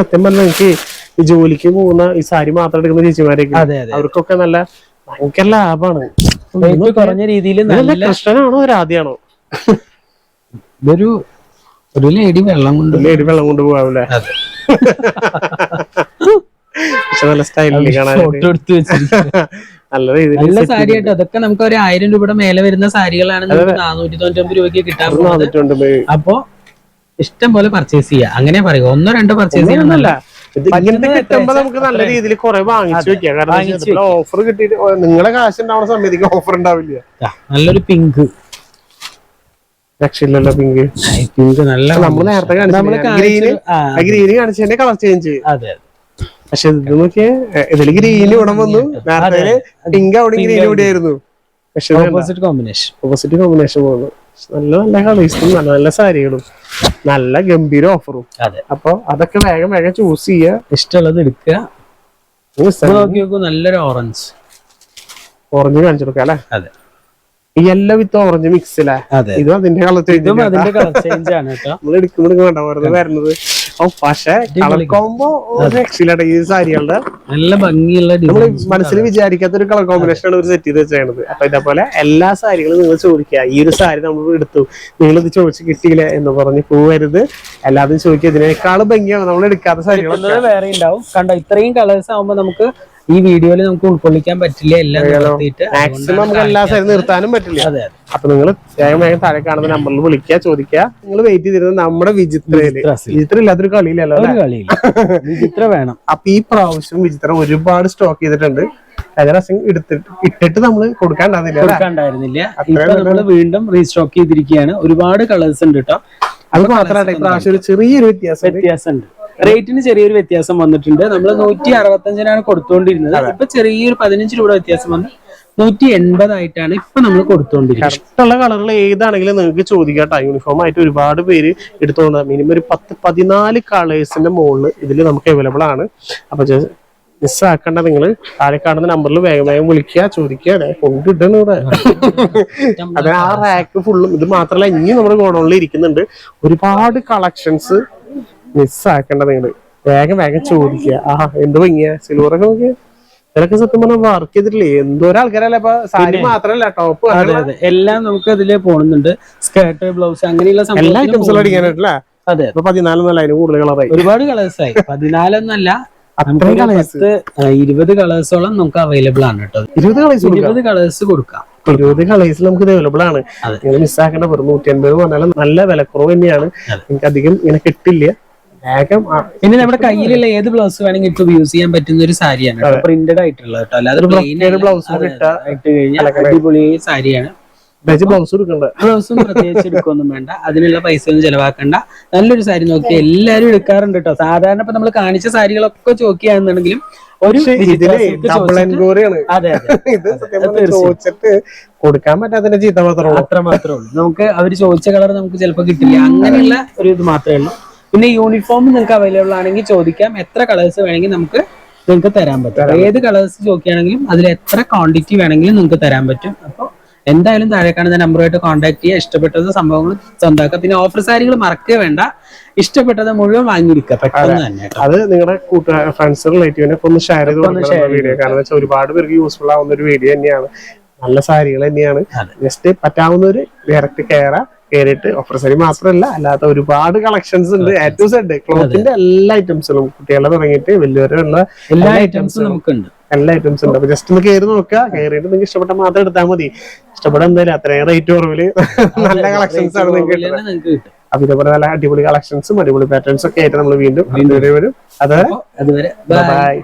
സത്യം പറഞ്ഞ എനിക്ക് ഈ ജോലിക്ക് പോകുന്ന ഈ സാരി മാത്രം എടുക്കുന്ന ചേച്ചിമാരൊക്കെ അവർക്കൊക്കെ നല്ല ഭയങ്കര ലാഭമാണ് കുറഞ്ഞ രീതിയിൽ കൃഷ്ണനാണോ രാധയാണോ ഇതൊരു ഒരു ലേഡി വെള്ളം കൊണ്ട് ലേഡി വെള്ളം കൊണ്ട് പോകാവൂലേ അതെ. പക്ഷെ നല്ല സ്റ്റൈലിൽ കാണാൻ നല്ല രീതിയിൽ നല്ല സാരി ആയിട്ട് അതൊക്കെ നമുക്ക് ഒരു ആയിരം രൂപയുടെ മേലെ വരുന്ന സാരികളാണ് നമുക്ക് നാനൂറ്റി തൊണ്ണൂറ്റി രൂപയ്ക്ക് കിട്ടാൻ പോകുന്നത്. അപ്പോ ഇഷ്ടം പോലെ പർച്ചേസ് ചെയ്യാം. അങ്ങനെ പറയുക. ഒന്നോ രണ്ടോ പർച്ചേസ് ഇത് ഇങ്ങനത്തെ കിട്ടുമ്പോ നമുക്ക് നല്ല രീതിയിൽ കുറെ വാങ്ങിച്ചു വെക്കാം. കാരണം ഓഫർ കിട്ടിയിട്ട് നിങ്ങളെ കാശ് ഉണ്ടാവുന്ന സമയത്തേക്ക് ഓഫർ ഉണ്ടാവില്ല. നല്ലൊരു പിങ്ക് രക്ഷയില്ലല്ലോ പിങ്ക് പിങ്ക് നല്ല നമ്മൾ നേരത്തെ ഗ്രീന് ഗ്രീന് കാണിച്ചതിന്റെ കളർ ചേഞ്ച് പക്ഷെ ഇത് നോക്കിയേ ഇതിൽ ഗ്രീൻ ഇവിടെ വന്നു. നേരത്തെ പിങ്ക് അവിടെ ഗ്രീൻ ഇവിടെ ആയിരുന്നു പക്ഷെ ഓപ്പോസിറ്റ് കോമ്പിനേഷൻ ഓപ്പോസിറ്റ് കോമ്പിനേഷൻ പോകുന്നു. നല്ല നല്ല കളേഴ്സും നല്ല നല്ല സാരികളും. നല്ല ഗംഭീര ഓഫറും അപ്പൊ അതൊക്കെ വേഗം വേഗം ചൂസ് ചെയ്യുക ഇഷ്ടമുള്ളത് എടുക്കുക. ഇപ്പൊ നോക്കി നോക്കൂ നല്ലൊരു ഓറഞ്ച് ഓറഞ്ച് കാണിച്ചു കൊടുക്കാം അല്ലെ? അതെ. യെല്ലോ വിത്ത് ഓറഞ്ച് മിക്സ് അല്ലേ ഇതും അതിന്റെ കളർ ചേഞ്ച് ഇതും അതിന്റെ കളർ ചേഞ്ച് ആണ് കേട്ടോ. നമ്മൾ എടുക്കുമ്പോൾ വേണ്ട വെറുതെ വരുന്നത്. പക്ഷെ കളർ കോമ്പോ രക്ഷയില്ലാട്ടെ ഈ സാരികളുടെ. നല്ല ഭംഗിയുള്ള നമ്മൾ മനസ്സിൽ വിചാരിക്കാത്ത ഒരു കളർ കോമ്പിനേഷൻ ആണ് ഒരു സെറ്റ് ചെയ്ത് വെച്ചത് അപ്പൊ ഇതേപോലെ എല്ലാ സാരികളും നിങ്ങൾ ചോദിക്കുക. ഈ ഒരു സാരി നമ്മൾ എടുത്തു. നിങ്ങൾ ഇത് ചോദിച്ചു കിട്ടിയില്ല എന്ന് പറഞ്ഞ് പോവരുത്. എല്ലാവരും ചോദിക്കുക. ഇതിനേക്കാളും ഭംഗിയാണ്. നമ്മൾ എടുക്കാത്ത സാരികൾ വേറെ ഉണ്ടാവും. കണ്ടോ? ഇത്രയും കളേഴ്സ് ആവുമ്പോ നമുക്ക് ഈ വീഡിയോയിൽ നമുക്ക് ഉൾക്കൊള്ളിക്കാൻ പറ്റില്ല എല്ലാം മാക്സിമം നമുക്ക് എല്ലാ സൈഡ് നിർത്താനും പറ്റില്ല. അതെ അപ്പൊ നിങ്ങൾ വേഗം വേഗം താഴെ കാണുന്ന നമ്പറിൽ വിളിക്കുക ചോദിക്കുക നിങ്ങൾ വെയിറ്റ് ചെയ്തിരുന്നത് നമ്മുടെ വിചിത്രയിൽ. വിചിത്ര വിചിത്ര ഇല്ലാത്തൊരു കളിയില്ലല്ലോ വിചിത്ര വേണം. അപ്പൊ ഈ പ്രാവശ്യം വിചിത്രം ഒരുപാട് സ്റ്റോക്ക് ചെയ്തിട്ടുണ്ട്. എടുത്തിട്ട് ഇട്ടിട്ട് നമ്മൾ? കൊടുക്കാണ്ടായിരുന്നില്ല ഇപ്പൊ നമ്മൾ വീണ്ടും റീസ്റ്റോക്ക് ചെയ്തിരിക്കുകയാണ്. ഒരുപാട് കളേഴ്സ് ഉണ്ട് കേട്ടോ അത് മാത്രമല്ല പ്രാവശ്യം ഒരു ചെറിയൊരു വ്യത്യാസം വ്യത്യാസമുണ്ട്. റേറ്റിന് ചെറിയൊരു വ്യത്യാസം വന്നിട്ടുണ്ട്. നമ്മൾ നൂറ്റി അറുപത്തഞ്ചിനാണ് കൊടുത്തുകൊണ്ടിരുന്നത് ഇപ്പൊ ചെറിയൊരു പതിനഞ്ച് രൂപ വ്യത്യാസം വന്നു നൂറ്റി എൺപതായിട്ടാണ് ഇപ്പൊ നമ്മൾ കൊടുത്തോണ്ടിരിക്കുന്നത്. ഇഷ്ടമുള്ള കളറുകൾ ഏതാണെങ്കിലും നിങ്ങൾക്ക് ചോദിക്കാട്ടോ. യൂണിഫോം ആയിട്ട് ഒരുപാട് പേര് എടുത്തോണ്ട് മിനിമം ഒരു പത്ത് പതിനാല് കളേഴ്സിന്റെ മുകളിൽ ഇതിൽ നമുക്ക് അവൈലബിൾ ആണ്. അപ്പൊ മിസ്സാക്കണ്ട നിങ്ങൾ താഴെ കാണുന്ന നമ്പറിൽ വേഗം വേഗം വിളിക്കുക ചോദിക്കുക. അതെ കൊണ്ടിട്ടാണ് ഇവിടെ. അത് ആ റാക്ക് ഫുള്ളും ഇത് മാത്രമല്ല ഇനി നമ്മുടെ ഗോഡൗണിൽ ഇരിക്കുന്നുണ്ട്. ഒരുപാട് കളക്ഷൻസ് മിസ്സാക്കണ്ട നിങ്ങൾ. വേഗം വേഗം ചോദിക്കുക. ആഹാ എന്ത് ഭംഗിയാ? സിൽവറൊക്കെ നോക്കിയ. ഇതൊക്കെ സത്യം പറഞ്ഞാൽ വർക്ക് ചെയ്തിട്ടില്ലേ? എന്തോരം ആൾക്കാരല്ലേ ഇപ്പൊ സാരി മാത്രല്ല ടോപ്പ് അതെ അതെ. എല്ലാം നമുക്ക് അതിൽ പോകുന്നുണ്ട് സ്കേർട്ട് ബ്ലൗസ് അങ്ങനെയുള്ള എല്ലാ ഐറ്റംസും. അടിക്കാനായിട്ടില്ല? അതെ ഇപ്പൊ പതിനാലൊന്നല്ല അതിന് കൂടുതൽ കളറായി ഒരുപാട് കളേഴ്സ് ആയി. പതിനാലൊന്നല്ല കളേഴ്സ് പത്ത് ആ, ഇരുപത് കളേഴ്സോളം നമുക്ക് അവൈലബിൾ ആണ് കേട്ടോ. ഇരുപത് കളേഴ്സ് ഇരുപത് കളേഴ്സ് കൊടുക്കാം. ഇരുപത് കളേഴ്സിൽ നമുക്ക് അവൈലബിൾ ആണ്. നിങ്ങൾ മിസ്സാക്കേണ്ട വെറും നൂറ്റി അൻപത് പറഞ്ഞാലും നല്ല വിലക്കുറവ് തന്നെയാണ്. എനിക്ക് നിങ്ങൾക്ക് അധികം ഇങ്ങനെ കിട്ടില്ല. ആ, പിന്നെ നമ്മുടെ കയ്യിലുള്ള ഏത് ബ്ലൗസ് വേണമെങ്കിൽ ഇപ്പൊ യൂസ് ചെയ്യാൻ പറ്റുന്ന ഒരു സാരിയാണ്. പ്രിന്റഡ് ആയിട്ടുള്ള കേട്ടോ. അല്ലാതെ കഴിഞ്ഞാൽ അടിപൊളി സാരിയാണ്. ബ്ലൗസ് ബ്ലൗസും പ്രത്യേകിച്ച് എടുക്കൊന്നും വേണ്ട. അതിനുള്ള പൈസ ഒന്നും ചെലവാക്കണ്ട. നല്ലൊരു സാരി നോക്കി എല്ലാരും എടുക്കാറുണ്ട് കേട്ടോ. സാധാരണ ഇപ്പൊ നമ്മൾ കാണിച്ച സാരികളൊക്കെ ചോക്കിയാണെന്നുണ്ടെങ്കിലും ഒരു അതെ ചോദിച്ചിട്ട് കൊടുക്കാൻ പറ്റാത്തതിന്റെ ചീത്ത മാത്രമേ ഉള്ളൂ. അത്ര മാത്രമേ ഉള്ളൂ. നമുക്ക് അവർ ചോദിച്ച കളർ നമുക്ക് ചിലപ്പോ കിട്ടില്ല. അങ്ങനെയുള്ള ഒരു ഇത് മാത്രമേ ഉള്ളൂ. പിന്നെ യൂണിഫോം നിങ്ങൾക്ക് അവൈലബിൾ ആണെങ്കിൽ ചോദിക്കാം. എത്ര കളേഴ്സ് വേണമെങ്കിൽ നമുക്ക് നിങ്ങൾക്ക് തരാൻ പറ്റും. ഏത് കളേഴ്സ് ചോദിക്കുകയാണെങ്കിലും അതിൽ എത്ര ക്വാണ്ടിറ്റി വേണമെങ്കിലും നിങ്ങൾക്ക് തരാൻ പറ്റും. അപ്പോൾ എന്തായാലും താഴെ കാണുന്ന നമ്പറുമായിട്ട് കോൺടാക്ട് ചെയ്യുക. ഇഷ്ടപ്പെട്ടത് സംഭവങ്ങൾ സ്വന്തമാക്കുക പിന്നെ ഓഫർ സാരികൾ മറക്കുക വേണ്ട. ഇഷ്ടപ്പെട്ടത് മുഴുവൻ വാങ്ങിയിരിക്കുക പെട്ടെന്ന് തന്നെ അത് നിങ്ങളുടെ കൂട്ടുകാർ ഫ്രണ്ട്സ് റിലേറ്റീവിനെ ഒന്ന് ഷെയർ ചെയ്ത് വീഡിയോ കാരണം വെച്ചാൽ ഒരുപാട് പേർക്ക് യൂസ്ഫുൾ ആവുന്ന ഒരു വീഡിയോ തന്നെയാണ്. നല്ല സാരികൾ തന്നെയാണ്. ജസ്റ്റ് ജസ്റ്റ് പറ്റാവുന്നവര് ഡയറക്റ്റ് കയറ കയറിയിട്ട് ഓഫർ സാരി മാത്രമല്ല അല്ലാത്ത ഒരുപാട് കളക്ഷൻസ് ഉണ്ട്. ടു സെഡ് ക്ലോത്തിന്റെ എല്ലാ ഐറ്റംസുകളും കുട്ടികളെ തുടങ്ങിയിട്ട് വലിയവരുള്ള എല്ലാ ഐറ്റംസും നമുക്കുണ്ട്. എല്ലാ ഐറ്റംസും ഉണ്ട്. അപ്പൊ ജസ്റ്റ് ഒന്ന് കയറി നോക്കുക. കയറിയിട്ട് നിങ്ങൾക്ക് ഇഷ്ടപ്പെട്ട മാത്രം എടുത്താൽ മതി. ഇഷ്ടപ്പെട്ട എന്തായാലും അത്രയും റേറ്റ് കുറവിൽ നല്ല കളക്ഷൻസ് ആണ് നിങ്ങൾക്ക് അപ്പൊ ഇതേപോലെ നല്ല അടിപൊളി കളക്ഷൻസും അടിപൊളി പാറ്റേൺസും ഒക്കെ ആയിട്ട് നമ്മൾ വീണ്ടും വരും. അത്. അതുവരെ ബൈ